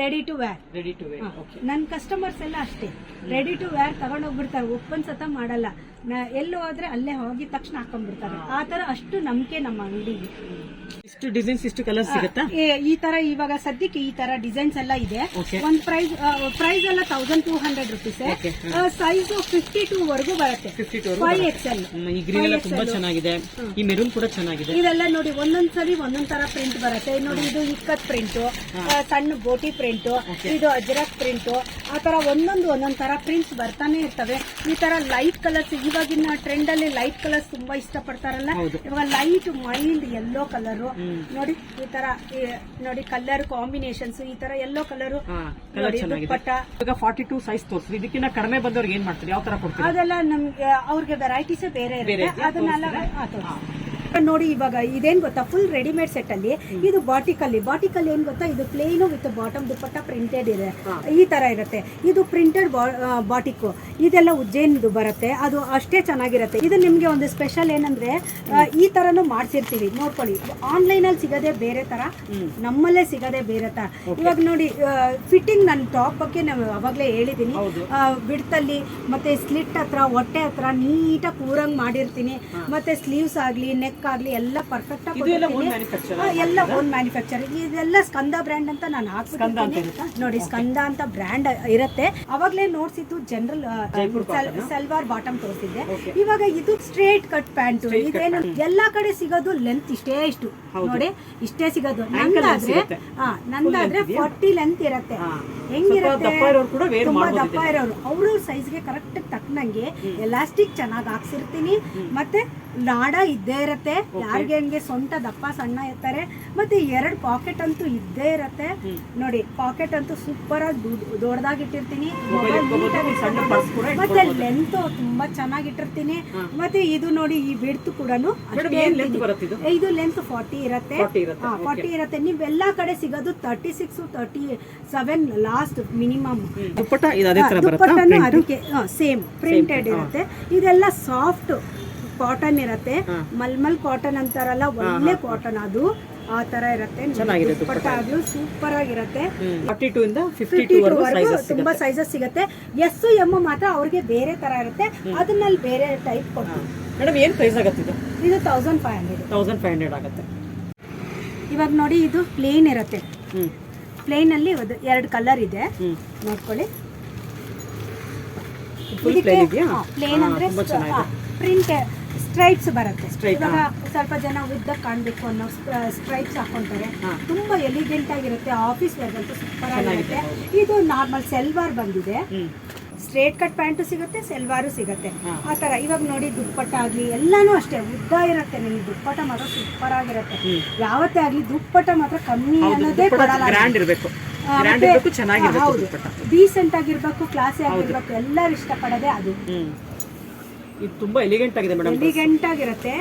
ready to wear ready to wear ನನ್ ನನ್ನ ಕಸ್ಟಮರ್ಸ್ ಎಲ್ಲ ಅಷ್ಟೇ. ರೆಡಿ ಟು ವೇರ್ ತಗೊಂಡೋಗ್ಬಿಡ್ತಾರೆ ಒಪ್ಪನ್ ಸತ ಮಾಡಲ್ಲ. ಎಲ್ಲಿ ಹೋದ್ರೆ ಅಲ್ಲೇ ಹೋಗಿ ತಕ್ಷಣ ಹಾಕೊಂಡ್ಬಿಡ್ತಾರೆ. ಆ ತರ ಅಷ್ಟು ನಂಬಿಕೆ ನಮ್ಮ ಅಂಗಡಿಗೆ ಇಷ್ಟು ಡಿಸೈನ್ಸ್ ಇಷ್ಟು ಕಲರ್ ಸಿಗುತ್ತಾ? ಈ ತರ ಇವಾಗ ಸದ್ಯಕ್ಕೆ ಈ ತರ ಡಿಸೈನ್ಸ್ ಎಲ್ಲ ಇದೆ. ಒಂದ್ ಪ್ರೈಸ್ ಪ್ರೈಸ್ ಎಲ್ಲ thousand two hundred rupees size fifty two ವರ್ಗೂ ಬರುತ್ತೆ. ಫೈವ್ ಎಕ್ಸ್ ಈ ಗ್ರೀನ್ ಎಲ್ಲ ತುಂಬಾ ಚೆನ್ನಾಗಿದೆ. ಈ ಮೆರೂನ್ ಕೂಡ ಚೆನ್ನಾಗಿದೆ. ಇದೆಲ್ಲ ನೋಡಿ ಒಂದೊಂದ್ ಸರಿ ಒಂದೊಂದ್ ತರ ಪ್ರಿಂಟ್ ಬರುತ್ತೆ ನೋಡಿ ಇದು ಇಕ್ಕತ್ ಪ್ರಿಂಟ್ ಸಣ್ಣ ಗೋಟಿ ಪ್ರಿಂಟ್ ಇದು ಅಜರಕ್ ಪ್ರಿಂಟ್ ಆ ತರ ಒಂದೊಂದು ಒಂದೊಂದ್ ತರ ಪ್ರಿಂಟ್ಸ್ ಬರ್ತಾನೆ ಇರ್ತವೆ. ಈ ತರ ಲೈಟ್ ಕಲರ್ಸ್ ಇವಾಗಿನ ಟ್ರೆಂಡ್ ಅಲ್ಲಿ ಲೈಟ್ ಕಲರ್ಸ್ ತುಂಬಾ ಇಷ್ಟಪಡ್ತಾರಲ್ಲ? ಪಡ್ತಾರಲ್ಲ ಇವಾಗ ಲೈಟ್ ಮೈಲ್ಡ್ ಎಲ್ಲೋ ಕಲರ್ ನೋಡಿ ಈ ತರ ನೋಡಿ ಕಲರ್ ಕಾಂಬಿನೇಷನ್ಸ್ ಈ ತರ ಎಲ್ಲೋ ಕಲರ್ ನೋಡಿ ದುಪ್ಪಟ್ಟ. ಇವಾಗ ಫಾರ್ಟಿ ಟೂ ಸೈಜ್ ತೋರಿಸ್ರಿ ಇದಕ್ಕಿಂತ ಕಡಿಮೆ ಬಂದವ್ರಿಗೆ ಏನ್ ಮಾಡ್ತಾರೆ? ಯಾವ ತರ ಕೊಡ್ತಾರೆ? ಅದೆಲ್ಲ ನಮ್ಗೆ ಅವ್ರಿಗೆ ವೆರೈಟೀಸ್ ಬೇರೆ ಬೇರೆ ಇರುತ್ತೆ? ಅದನ್ನೆಲ್ಲ ತೋರ್ಸಿ. ನೋಡಿ ಇವಾಗ ಇದೇನು ಗೊತ್ತಾ? ಫುಲ್ ರೆಡಿಮೇಡ್ ಸೆಟ್ ಅಲ್ಲಿ ಇದು ಬಾಟಿಕಲ್ಲಿ ಬಾಟಿಕಲ್ಲಿ ಏನು ಗೊತ್ತಾ? ಇದು plain with bottom dupatta printed ಇದೆ. ಈ ತರ ಇರುತ್ತೆ. ಇದು ಪ್ರಿಂಟೆಡ್ ಬಾಟಿಕ್. ಇದೆಲ್ಲ ಉಜ್ಜೇನ್ದು ಬರುತ್ತೆ. ಅದು ಅಷ್ಟೇ ಚೆನ್ನಾಗಿರುತ್ತೆ. ಇದು ನಿಮಗೆ ಒಂದು ಸ್ಪೆಷಲ್ ಏನಂದ್ರೆ ಈ ತರನು ಮಾಡ್ಸಿರ್ತೀವಿ. ನೋಡ್ಕೊಳ್ಳಿ. ಆನ್ಲೈನ್ ಅಲ್ಲಿ ಸಿಗದೆ ಬೇರೆ ತರ ನಮ್ಮಲ್ಲೇ ಸಿಗದೆ ಬೇರೆ ತರ. ಇವಾಗ ನೋಡಿ ಫಿಟ್ಟಿಂಗ್ ನನ್ನ ಟಾಪ್ ಬಗ್ಗೆ ನಾವು ಅವಾಗಲೇ ಹೇಳಿದ್ದೀನಿ ಬಿಡ್ತಲ್ಲಿ ಮತ್ತೆ ಸ್ಲಿಟ್ ಹತ್ರ ಹೊಟ್ಟೆ ಹತ್ರ ನೀಟಾಗಿ ಕೂರಂಗ್ ಮಾಡಿರ್ತೀನಿ. ಮತ್ತೆ ಸ್ಲೀವ್ಸ್ ಆಗಲಿ ನೆಕ್ ಆಗ್ಲಿ ಎಲ್ಲ ಪರ್ಫೆಕ್ಟ್ ಆಗಿ ಎಲ್ಲ ಓನ್ ಮ್ಯಾನುಫ್ಯಾಕ್ಚರ್ ಇದೆಲ್ಲ ಸ್ಕಂದ ಬ್ರ್ಯಾಂಡ್ ಅಂತ ನಾನು ಸ್ಕಂದ ನೋಡಿ ಸ್ಕಂದ ಅಂತ ಬ್ರ್ಯಾಂಡ್ ಇರುತ್ತೆ. ಅವಾಗಲೇ ನೋಡ್ಸಿದ್ದು ಜನರಲ್ ಸಲ್ವಾರ್ ಬಾಟಮ್ ತೋರಿಸಿದ್ದೆ. ಇವಾಗ ಇದು ಸ್ಟ್ರೇಟ್ ಕಟ್ ಪ್ಯಾಂಟ್ ಇದೇನು ಎಲ್ಲಾ ಕಡೆ ಸಿಗೋದು ಲೆಂತ್ ಇಷ್ಟೇ ಇಷ್ಟು. ನೋಡಿ ಇಷ್ಟೇ ಸಿಗೋದು. ನಂದಾದ್ರೆ. ಹಾ ನಂದಾದ್ರೆ ಫಾರ್ಟಿ ಲೆಂತ್ ಇರತ್ತೆ. ಹೆಂಗಿರುತ್ತೆ? ತುಂಬಾ ದಪ್ಪ ಇರೋರು. ಅವರು ಸೈಜ್ಗೆ ಕರೆಕ್ಟ್ ತಕ್ಕನಂಗೆ ಎಲಾಸ್ಟಿಕ್ ಚೆನ್ನಾಗಿ ಹಾಕ್ಸಿರ್ತೀನಿ. ಮತ್ತೆ ನಾಡ ಇದ್ದೇ ಇರತ್ತೆ. ಯಾರಿಗೆ ಹಂಗೆ ಸ್ವಂತ ದಪ್ಪ ಸಣ್ಣ ಇರ್ತಾರೆ ಮತ್ತೆ ಎರಡು ಪಾಕೆಟ್ ಅಂತೂ ಇದ್ದೇ ಇರತ್ತೆ. ನೋಡಿ ಪಾಕೆಟ್ ಅಂತೂ ಸೂಪರ್ ಆಗಿ ದೊಡ್ಡದಾಗಿ ಇಟ್ಟಿರ್ತೀನಿ. ಮತ್ತೆ ಲೆಂತ್ ತುಂಬಾ ಚೆನ್ನಾಗಿ ಇಟ್ಟಿರ್ತೀನಿ. ಮತ್ತೆ ಇದು ನೋಡಿ ಈ ಬಿಡ್ತು ಕೂಡ ಇದು? ಲೆಂತ್ ಫಾರ್ಟಿ ಇರತ್ತೆ. 40 ಇರುತ್ತೆ, ಫಾರ್ಟಿ ಇರತ್ತೆ. ನೀವು ಎಲ್ಲಾ ಕಡೆ ಸಿಗೋದು thirty six thirty seven last minimum ದುಪ್ಪಟ್ಟನು ಅದಕ್ಕೆ ಸೇಮ್ ಪ್ರಿಂಟೆಡ್ ಇರುತ್ತೆ. ಇದೆಲ್ಲ ಸಾಫ್ಟ್ ಕಾಟನ್ ಇರುತ್ತೆ. ಮಲ್ಮಲ್ ಕಾಟನ್ ಅಂತಾರಲ್ಲ ಒಳ್ಳೆ ಕಾಟನ್ ಅದು. ಆ ತರ ಇರುತ್ತೆ. ದುಪ್ಪಟ್ಟ ಆಗ್ಲೂ ಸೂಪರ್ ಆಗಿರುತ್ತೆ. ಫಾರ್ಟಿ ಟೂ ಇಂದ ಫಿಫ್ಟಿ ತುಂಬಾ ಸೈಜಸ್ ಸಿಗುತ್ತೆ. ಎಸ್ ಎಂ ಮಾತ್ರ ಅವ್ರಿಗೆ ಬೇರೆ ತರ ಇರುತ್ತೆ. ಅದನ್ನಲ್ಲಿ ಬೇರೆ ಟೈಪ್ ಕೊಡ್ತೀವಿ ಮೇಡಮ್ ಏನ್ ಪ್ರೈಸ್ ಆಗತ್ತೆ ಇದು? ಇದು thousand five hundred thousand five hundred ಆಗುತ್ತೆ. ಇವಾಗ ನೋಡಿ ಇದು ಪ್ಲೇನ್ ಇರುತ್ತೆ. ಪ್ಲೇನ್ ಅಲ್ಲಿ ಎರಡು ಕಲರ್ ಇದೆ. ನೋಡ್ಕೊಳ್ಳಿ? ಪ್ಲೇನ್ ಅಂದ್ರೆ. ಪ್ರಿಂಟ್ ಸ್ಟ್ರೈಪ್ಸ್ ಬರುತ್ತೆ. Stripe, ಇವಾಗ ಸ್ವಲ್ಪ ಜನ ಉದ್ದ ಕಾಣಬೇಕು ಅನ್ನೋ ಸ್ಟ್ರೈಪ್ಸ್ ಹಾಕೊಂತಾರೆ ಹಾ. ತುಂಬಾ ಎಲಿಗೆಂಟ್ ಆಗಿರುತ್ತೆ. ಆಫೀಸ್ ವೇರ್ಗಂತೂ ಸೂಪರ್ ಆಗಿರುತ್ತೆ. ಇದು ನಾರ್ಮಲ್ ಸೆಲ್ವಾರ್ ಬಂದಿದೆ. ಹ್ಮ್. ಸ್ಟ್ರೇಟ್ ಕಟ್ ಪ್ಯಾಂಟು ಸಿಗುತ್ತೆ ಸೆಲ್ವಾರು ಸಿಗುತ್ತೆ. ಹಾ. ಆ ತರ ಇವಾಗ ನೋಡಿ ದುಪ್ಪಟ್ಟ ಆಗಲಿ ಎಲ್ಲಾನು ಅಷ್ಟೇ. ಉದ್ದ ಇರುತ್ತೆ ನಿಮ್ಗೆ. ದುಪ್ಪಟ್ಟ ಮಾತ್ರ ಸೂಪರ್ ಆಗಿರುತ್ತೆ. ಯಾವತ್ತೇ ಆಗಲಿ ದುಪ್ಪಟ್ಟ ಮಾತ್ರ ಕಮ್ಮಿ ಅನ್ನೋದೇ ಕೊಡಲ್ಲ. ಗ್ರ್ಯಾಂಡ್ ಇರಬೇಕು. ಆ, ಗ್ರ್ಯಾಂಡ್ ಮತ್ತೆ- ಇರಬೇಕು ಚೆನ್ನಾಗಿರ್ಬೇಕು ಹೌದು. ದುಪ್ಪಟ್ಟ. ಡೀಸೆಂಟ್ ಆಗಿರ್ಬೇಕು ಕ್ಲಾಸಿ ಆಗಿರ್ಬೇಕು ಎಲ್ಲರೂ ಇಷ್ಟಪಡೋದೇ ಅದು. ಹ್ಮ್. ಇದು ತುಂಬಾ ಎಲಿಗೆಂಟ್ ಆಗಿದೆ ಮೇಡಮ್ ಎಲಿಗೆಂಟ್ ಆಗಿರುತ್ತೆ.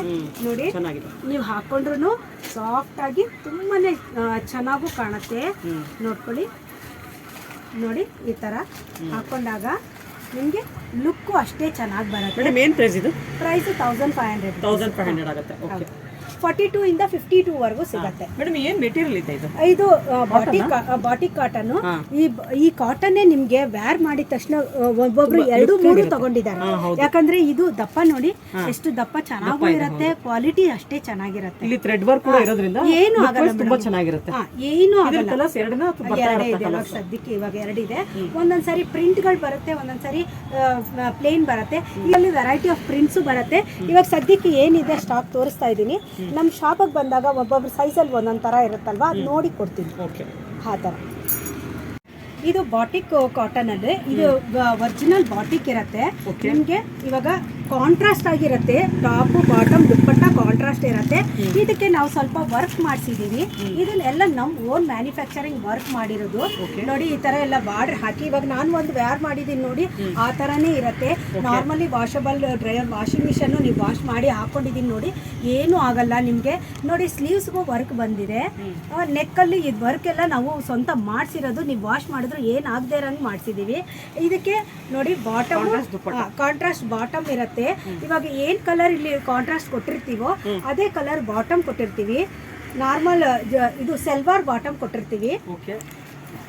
ನೋಡಿ ಚೆನ್ನಾಗಿದೆ. ನೀವು ಹಾಕೊಂಡ್ರು ಸಾಫ್ಟ್ ಆಗಿ ತುಂಬಾನೇ ಚೆನ್ನಾಗೂ ಕಾಣುತ್ತೆ. ನೋಡ್ಕೊಳ್ಳಿ. ನೋಡಿ ಈ ತರ ಹಾಕೊಂಡಾಗ ನಿಮ್ಗೆ ಲುಕ್ಕು ಅಷ್ಟೇ ಚೆನ್ನಾಗಿ ಬರುತ್ತೆ. ಮೇಡಮ್ ಏನ್ ಪ್ರೈಸ್ ಇದು? Price thousand five hundred thousand five hundred ಆಗುತ್ತೆ. ಓಕೆ ಫಾರ್ಟಿ ಟೂ ಇಂದ ಫಿಫ್ಟಿ ಟೂ ವರೆಗೂ ಸಿಗುತ್ತೆ. ಮೇಡಮ್ ಏನ್ ಮೆಟೀರಿಯಲ್ ಇದೆ ಇದು? ಇದು ಬಾಟಿ ಬಾಟಿ ಕಾಟನ್ ಈ ಈ ಕಾಟನ್ ನಿಮ್ಗೆ ವ್ಯಾರ್ ಮಾಡಿದ ತಕ್ಷಣ ಒಬ್ಬೊಬ್ರು ಎರಡು ಮೂರು ತಗೊಂಡಿದ್ದಾರೆ. ಯಾಕಂದ್ರೆ ಇದು ದಪ್ಪ ನೋಡಿ ಎಷ್ಟು ದಪ್ಪ ಚೆನ್ನಾಗೂ ಇರುತ್ತೆ ಕ್ವಾಲಿಟಿ ಅಷ್ಟೇ ಚೆನ್ನಾಗಿರುತ್ತೆ. ಇಲ್ಲಿ ಥ್ರೆಡ್ ವರ್ಕ್ ಕೂಡ ಇರೋದ್ರಿಂದ ಏನು ಆಗಲ್ಲ ತುಂಬಾ ಚೆನ್ನಾಗಿರುತ್ತೆ. ಏನು ಆಗಲ್ಲ. ಕಲರ್ಸ್ ಎರಡೇ ಇದೆ ಇವಾಗ. ಸದ್ಯಕ್ಕೆ ಇವಾಗ ಎರಡಿದೆ. ಒಂದೊಂದ್ಸರಿ ಪ್ರಿಂಟ್ಗಳು ಬರುತ್ತೆ ಒಂದೊಂದ್ಸರಿ ಪ್ಲೇನ್ ಬರುತ್ತೆ. ಇಲ್ಲಿ ವೆರೈಟಿ ಆಫ್ ಪ್ರಿಂಟ್ಸು ಬರುತ್ತೆ. ಇವಾಗ ಸದ್ಯಕ್ಕೆ ಏನಿದೆ ಸ್ಟಾಕ್ ತೋರಿಸ್ತಾ ಇದ್ದೀನಿ. ನಮ್ಮ ಶಾಪಿಗೆ ಬಂದಾಗ ಒಬ್ಬೊಬ್ರು ಸೈಜಲ್ಲಿ ಒಂದೊಂದು ಥರ ಇರುತ್ತಲ್ವಾ? ಅದು ನೋಡಿ ಕೊಡ್ತೀನಿ. ಓಕೆ ಆ ಥರ ಇದು ಬಾಟಿಕ್ ಕಾಟನ್ ಅಲ್ಲಿ. ಇದು ಒರಿಜಿನಲ್ ಬಾಟಿಕ್ ಇರುತ್ತೆ. ನಿಮಗೆ ನಿಮ್ಗೆ ಇವಾಗ ಕಾಂಟ್ರಾಸ್ಟ್ ಆಗಿರುತ್ತೆ ಟಾಪ್ ಬಾಟಮ್ ದುಪ್ಪಟ್ಟ ಕಾಂಟ್ರಾಸ್ಟ್ ಇರುತ್ತೆ. ಇದಕ್ಕೆ ನಾವು ಸ್ವಲ್ಪ ವರ್ಕ್ ಮಾಡಿಸಿದೀವಿ. ಇದನ್ನೆಲ್ಲ ನಮ್ಮ ಓನ್ ಮ್ಯಾನುಫ್ಯಾಕ್ಚರಿಂಗ್ ವರ್ಕ್ ಮಾಡಿರೋದು. ನೋಡಿ ಈ ತರ ಎಲ್ಲ ಬಾರ್ಡರ್ ಹಾಕಿ ಇವಾಗ ನಾನು ಒಂದು ವ್ಯಾರ್ ಮಾಡಿದೀನಿ ನೋಡಿ ಆ ತರನೇ ಇರುತ್ತೆ. Normally washable dryer washing machine ನೀವು ವಾಶ್ ಮಾಡಿ ಹಾಕೊಂಡಿದೀನಿ ನೋಡಿ ಏನೂ ಆಗಲ್ಲ ನಿಮಗೆ. ನೋಡಿ ಸ್ಲೀವ್ಸ್ಗೂ ವರ್ಕ್ ಬಂದಿದೆ. ನೆಕ್ಕಲ್ಲಿ ಇದು ವರ್ಕ್ ಎಲ್ಲ ನಾವು ಸ್ವಂತ ಮಾಡಿಸಿರೋದು ನೀವು ವಾಶ್ ಮಾಡಿದ್ರು ಏನಾಗದೇ ಇರೋಂಗೆ ಮಾಡಿಸಿದೀವಿ. ಇದಕ್ಕೆ ನೋಡಿ ಬಾಟಮ್. ಕಾಂಟ್ರಾಸ್ಟ್ ಬಾಟಮ್ ಇರುತ್ತೆ. ಇವಾಗ ಏನ್ ಕಲರ್ ಇಲ್ಲಿ ಕಾಂಟ್ರಾಸ್ಟ್ ಕೊಟ್ಟಿರ್ತೀವೋ ಅದೇ ಕಲರ್ ಬಾಟಮ್ ಕೊಟ್ಟಿರ್ತೀವಿ. ನಾರ್ಮಲ್ ಇದು ಸೆಲ್ವಾರ್ ಬಾಟಮ್ ಕೊಟ್ಟಿರ್ತೀವಿ.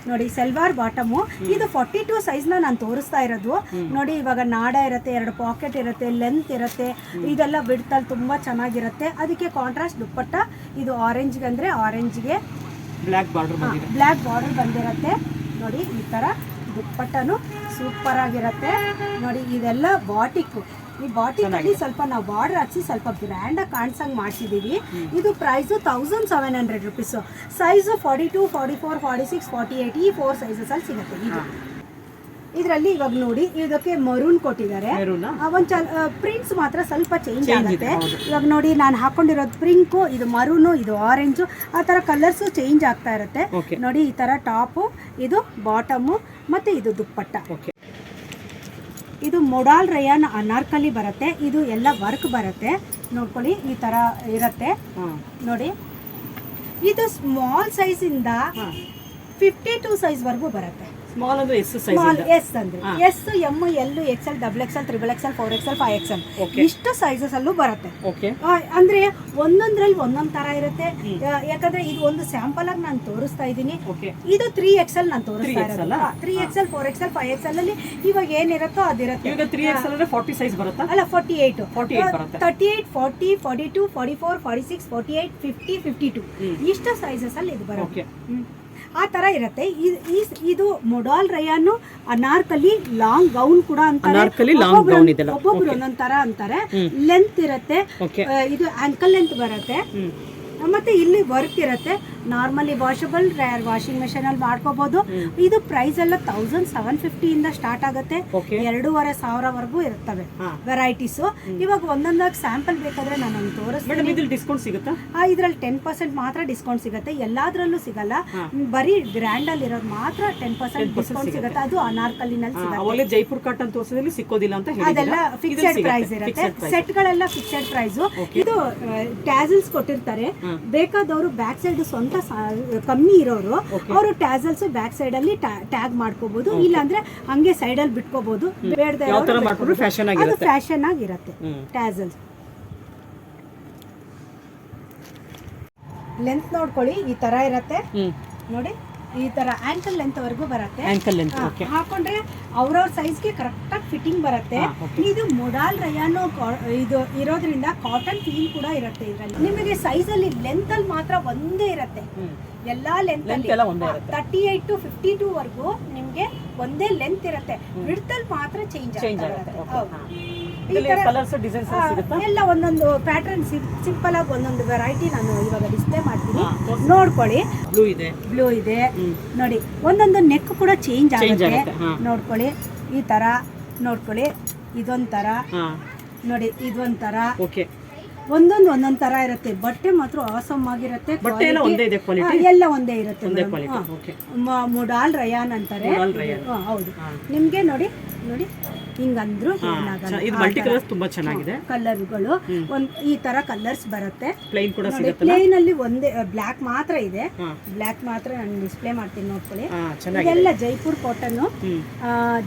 ನೋಡಿ ಸೆಲ್ವಾರ್ ಬಾಟಮು ಇದು ಫಾರ್ಟಿ ಟೂ ಸೈಜ್ನ ನಾನು ತೋರಿಸ್ತಾ ಇರೋದು. ನೋಡಿ ಇವಾಗ ನಾಡ ಇರುತ್ತೆ ಎರಡು ಪಾಕೆಟ್ ಇರುತ್ತೆ ಲೆಂತ್ ಇರುತ್ತೆ. ಇದೆಲ್ಲ ಬಿಡ್ತಲ್ಲಿ ತುಂಬ ಚೆನ್ನಾಗಿರುತ್ತೆ. ಅದಕ್ಕೆ ಕಾಂಟ್ರಾಸ್ಟ್ ದುಪ್ಪಟ್ಟ ಇದು ಆರೆಂಜ್ಗೆ ಅಂದರೆ ಆರೆಂಜ್ಗೆ ಬ್ಲ್ಯಾಕ್ ಬಾರ್ಡರ್ ಬ್ಲ್ಯಾಕ್ ಬಾರ್ಡರ್ ಬಂದಿರುತ್ತೆ. ನೋಡಿ ಈ ಥರ ದುಪ್ಪಟ್ಟನು ಸೂಪರ್ ಆಗಿರುತ್ತೆ. ನೋಡಿ ಇದೆಲ್ಲ ಬಾಟಿಕ್ ಈ ಬಾಟಿಕಲ್ಲಿ ಸ್ವಲ್ಪ ನಾವು ಬಾರ್ಡರ್ ಹಚ್ಚಿ ಸ್ವಲ್ಪ ಗ್ರ್ಯಾಂಡಾಗಿ ಕಾಣಿಸಂಗೆ ಮಾಡಿಸಿದ್ದೀವಿ ಇದು price thousand seven hundred rupees size forty two forty four forty six forty eight ಈ ಫೋರ್ ಸೈಜಸಲ್ಲಿ ಸಿಗುತ್ತೆ ಇದು. ಇದರಲ್ಲಿ ಇವಾಗ ನೋಡಿ ಇದಕ್ಕೆ ಮರೂನ್ ಕೊಟ್ಟಿದ್ದಾರೆ. ಒಂದ್ ಚಲ್ ಪ್ರಿಂಟ್ಸ್ ಮಾತ್ರ ಸ್ವಲ್ಪ ಚೇಂಜ್ ಆಗುತ್ತೆ. ಇವಾಗ ನೋಡಿ ನಾನು ಹಾಕೊಂಡಿರೋದು ಪಿಂಕು ಇದು ಮರೂನು ಇದು ಆರೆಂಜು ಆ ತರ ಕಲರ್ಸು ಚೇಂಜ್ ಆಗ್ತಾ ಇರುತ್ತೆ. ನೋಡಿ ಈ ತರ ಟಾಪು ಇದು ಬಾಟಮು ಮತ್ತೆ ಇದು ದುಪ್ಪಟ್ಟ. ಓಕೆ ಇದು ಮೊಡಾಲ್ ರಯಾನ್ ಅನಾರ್ಕಲಿ ಬರುತ್ತೆ ಇದು ಎಲ್ಲ ವರ್ಕ್ ಬರುತ್ತೆ. ನೋಡ್ಕೊಳ್ಳಿ ಈ ತರ ಇರುತ್ತೆ. ಹಾಂ. ನೋಡಿ ಇದು ಸ್ಮಾಲ್ ಸೈಜ್ ಇಂದ ಫಿಫ್ಟಿ ಟೂ ಸೈಜ್ವರೆಗೂ ಬರುತ್ತೆ. ಸ್ಮಾಲ್ ಅಂದ್ರೆ ಎಸ್ ಸ್ಮಾಲ್ ಎಸ್ ಅಂದ್ರೆ. S M L XL double L triple XL four XL five XL L ಇಷ್ಟು ಸೈಜಸ್ ಅಲ್ಲೂ ಬರುತ್ತೆ. ಅಂದ್ರೆ ಒಂದೊಂದ್ರಲ್ಲಿ ಒಂದೊಂದ್ ತರ ಇರುತ್ತೆ. ಯಾಕಂದ್ರೆ ಇದು ಒಂದು ಸ್ಯಾಂಪಲ್ ಆಗಿ ನಾನು ತೋರಿಸ್ತಾ ಇದ್ದೀನಿ. ಇದು ತ್ರೀ ಎಕ್ಸೆಲ್ ನಾನು ತೋರಿಸ್ತಾ 3XL ಇರೋದು. ಅಲ್ಲ? Three XL four XL five XL ಅಲ್ಲಿ ಇವಾಗ ಏನಿರುತ್ತೋ ಅದಿರುತ್ತೆ. ಈಗ ತ್ರೀ ಎಕ್ಸ್ ಅಂದ್ರೆ ಫಾರ್ಟಿ ಸೈಜ್ ಬರುತ್ತಾ? ಅಲ್ಲ ಫಾರ್ಟಿ ಏಯ್ಟ್ 48 ಬರುತ್ತೆ. Thirty eight forty forty two forty four forty six forty eight fifty fifty two ಇಷ್ಟು ಸೈಜಸ್ ಅಲ್ಲಿ ಇದು ಬರುತ್ತೆ. ಆ ತರ ಇರುತ್ತೆ. ಇದು modal rayon anarkali long gown ಕೂಡ ಅಂತಾರೆ. ಒಬ್ಬೊಬ್ರು ಒಂದೊಂದ್ ತರ ಅಂತಾರೆ. ಲೆಂತ್ ಇರುತ್ತೆ. ಇದು ಆಂಕಲ್ ಲೆಂತ್ ಬರುತ್ತೆ. ಮತ್ತೆ ಇಲ್ಲಿ ವರ್ಕ್ ಇರುತ್ತೆ. Normally washable rare washing machine ಅಲ್ಲಿ ಮಾಡ್ಕೋಬಹುದು ಇದು ಪ್ರೈಸ್ ಎಲ್ಲ ತೌಸಂಡ್ ಸೆವೆನ್ ಫಿಫ್ಟಿ ಇಂದ ಸ್ಟಾರ್ಟ್ ಆಗುತ್ತೆ. ಎರಡೂವರೆ ಸಾವಿರವರೆಗೂ ಇರುತ್ತವೆ. ವೆರೈಟೀಸ್ ಇವಾಗ ಒಂದೊಂದಾಗಿ ಸ್ಯಾಂಪಲ್ ಬೇಕಾದ್ರೆ ನಾನು ತೋರಿಸ್ತೀನಿ. ಇದ್ರಲ್ಲಿ ಡಿಸ್ಕೌಂಟ್ ಸಿಗುತ್ತಾ? ಇದ್ರಲ್ಲಿ ಟೆನ್ ಪರ್ಸೆಂಟ್ ಮಾತ್ರ ಡಿಸ್ಕೌಂಟ್ ಸಿಗುತ್ತೆ. ಎಲ್ಲಾದ್ರಲ್ಲೂ ಸಿಗಲ್ಲ. ಬರೀ ಗ್ರ್ಯಾಂಡ್ ಅಲ್ಲಿ ಇರೋದು ಮಾತ್ರ ಟೆನ್ ಪರ್ಸೆಂಟ್ 10% ಡಿಸ್ಕೌಂಟ್ ಸಿಗುತ್ತೆ. ಅದು ಅನಾರ್ಕಲಿನಲ್ಲಿ ಹಾ, ಸಿಗುತ್ತೆ. ಜೈಪುರ್ ಕಾಟನ್ ತೋರಿಸೋದ್ರಲ್ಲಿ ಸಿಕ್ಕೋದಿಲ್ಲ ಅಂತ ಅದೆಲ್ಲ? ಫಿಕ್ಸೆಡ್ ಪ್ರೈಸ್ ಇರುತ್ತೆ. ಸೆಟ್ ಗಳೆಲ್ಲ ಫಿಕ್ಸೆಡ್ ಪ್ರೈಸ್ ಇದು ಟ್ಯಾಸಲ್ಸ್ ಕೊಟ್ಟಿರ್ತಾರೆ. ಬೇಕಾದವರು ಬ್ಯಾಕ್ ಸೈಡ್ ಸ್ವಂತ ಕಮ್ಮಿ ಇರೋರು. ಅವರು ಟ್ಯಾಸಲ್ಸ್ ಬ್ಯಾಕ್ ಸೈಡ್ ಅಲ್ಲಿ ಟ್ಯಾಗ್ ಮಾಡ್ಕೋಬಹುದು ಇಲ್ಲಾಂದ್ರೆ ಹಂಗೆ ಸೈಡ್ ಅಲ್ಲಿ ಬಿಟ್ಕೋಬಹುದು ಬೇಡದೆ ಫ್ಯಾಷನ್ ಆಗಿರುತ್ತೆ. ಟ್ಯಾಸಲ್ಸ್ ಲೆಂತ್ ನೋಡ್ಕೊಳ್ಳಿ ಈ ತರ ಇರತ್ತೆ. ನೋಡಿ. ಈ ತರ ಆಂಕಲ್ ಲೆಂತ್ ವರೆಗೂ ಬರುತ್ತೆ. ಆಂಕಲ್ ಲೆಂತ್ ಓಕೆ ಹಾಕೊಂಡ್ರೆ ಅವ್ರವ್ರ ಸೈಜ್ಗೆ ಕರೆಕ್ಟಾಗಿ ಫಿಟ್ಟಿಂಗ್ ಬರುತ್ತೆ. ಇದು ಮೊಡಾಲ್ ರಯಾನು ಇದು ಇರೋದ್ರಿಂದ ಕಾಟನ್ ಫೀಲ್ ಕೂಡ ಇರುತ್ತೆ ಇದರಲ್ಲಿ. ನಿಮಗೆ ಸೈಜ್ ಅಲ್ಲಿ ಲೆಂತ್ ಅಲ್ಲಿ ಮಾತ್ರ ಒಂದೇ ಇರುತ್ತೆ. ಎಲ್ಲಾ ಲೆಂತ್ ಅಲ್ಲಿ. ಎಲ್ಲ ಒಂದೇ ಇರುತ್ತೆ. Thirty eight to fifty two ನಿಮಗೆ ನಿಮ್ಗೆ ಒಂದೇ ಲೆಂತ್ ಇರುತ್ತೆ. ವಿಡ್ತಲ್ಲಿ ಮಾತ್ರ ಚೇಂಜ್ ಚೇಂಜ್ ಆಗುತ್ತೆ. ಇದರಲ್ಲಿ ತರ- ಎಲ್ಲ ಒಂದೊಂದು ಪ್ಯಾಟರ್ನ್ ಸಿಂಪಲ್ ಆಗಿ ಒಂದೊಂದು ವೆರೈಟಿ ನಾನು ಇವಾಗ ಡಿಸ್ಪ್ಲೇ ಮಾಡ್ತೀನಿ. ನೋಡ್ಕೊಳ್ಳಿ. ಬ್ಲೂ ಇದೆ. ಬ್ಲೂ ಇದೆ. ನೋಡಿ ಒಂದೊಂದು ನೆಕ್ ಕೂಡ ಚೇಂಜ್ ಆಗುತ್ತೆ. ನೋಡ್ಕೊಳ್ಳಿ. ಈ ತರ ನೋಡ್ಕೊಳ್ಳಿ. ಇದೊಂಥರ ನೋಡಿ ಇದೊಂಥರ ಓಕೆ ಒಂದೊಂದು ಒಂದೊಂದ್ ತರ ಇರುತ್ತೆ. ಬಟ್ಟೆ ಮಾತ್ರ ಆಸಮ್ ಆಗಿರುತ್ತೆ. ಎಲ್ಲ ಒಂದೇ ಇರುತ್ತೆ ಒಂದೇ ಕ್ವಾಲಿಟಿ ಓಕೆ ಮ- ರಯಾನ್ ಅಂತಾರೆ. ಮೊಡಾಲ್. ಹೌದು. ನಿಮ್ಗೆ ನೋಡಿ ನೋಡಿ ಹಿಂಗಂದ್ರು ಇದು ಮಲ್ಟಿ ಕಲರ್ಸ್ ತುಂಬಾ ಚೆನ್ನಾಗಿದೆ. ಕಲರ್ಗಳು ಒಂದ್ ಈ ತರ ಕಲರ್ಸ್ ಬರುತ್ತೆ. ಪ್ಲೇನ್ ಕೂಡ ನೋಡಿ ಪ್ಲೇನ್ ಅಲ್ಲಿ ಒಂದೇ ಬ್ಲಾಕ್ ಮಾತ್ರ ಇದೆ. ಬ್ಲಾಕ್ ಮಾತ್ರ ನಾನು ಡಿಸ್ಪ್ಲೇ ಮಾಡ್ತೀನಿ ನೋಡ್ಕೊಳ್ಳಿ. ಇದೆಲ್ಲ ಜೈಪುರ್ ಕಾಟನ್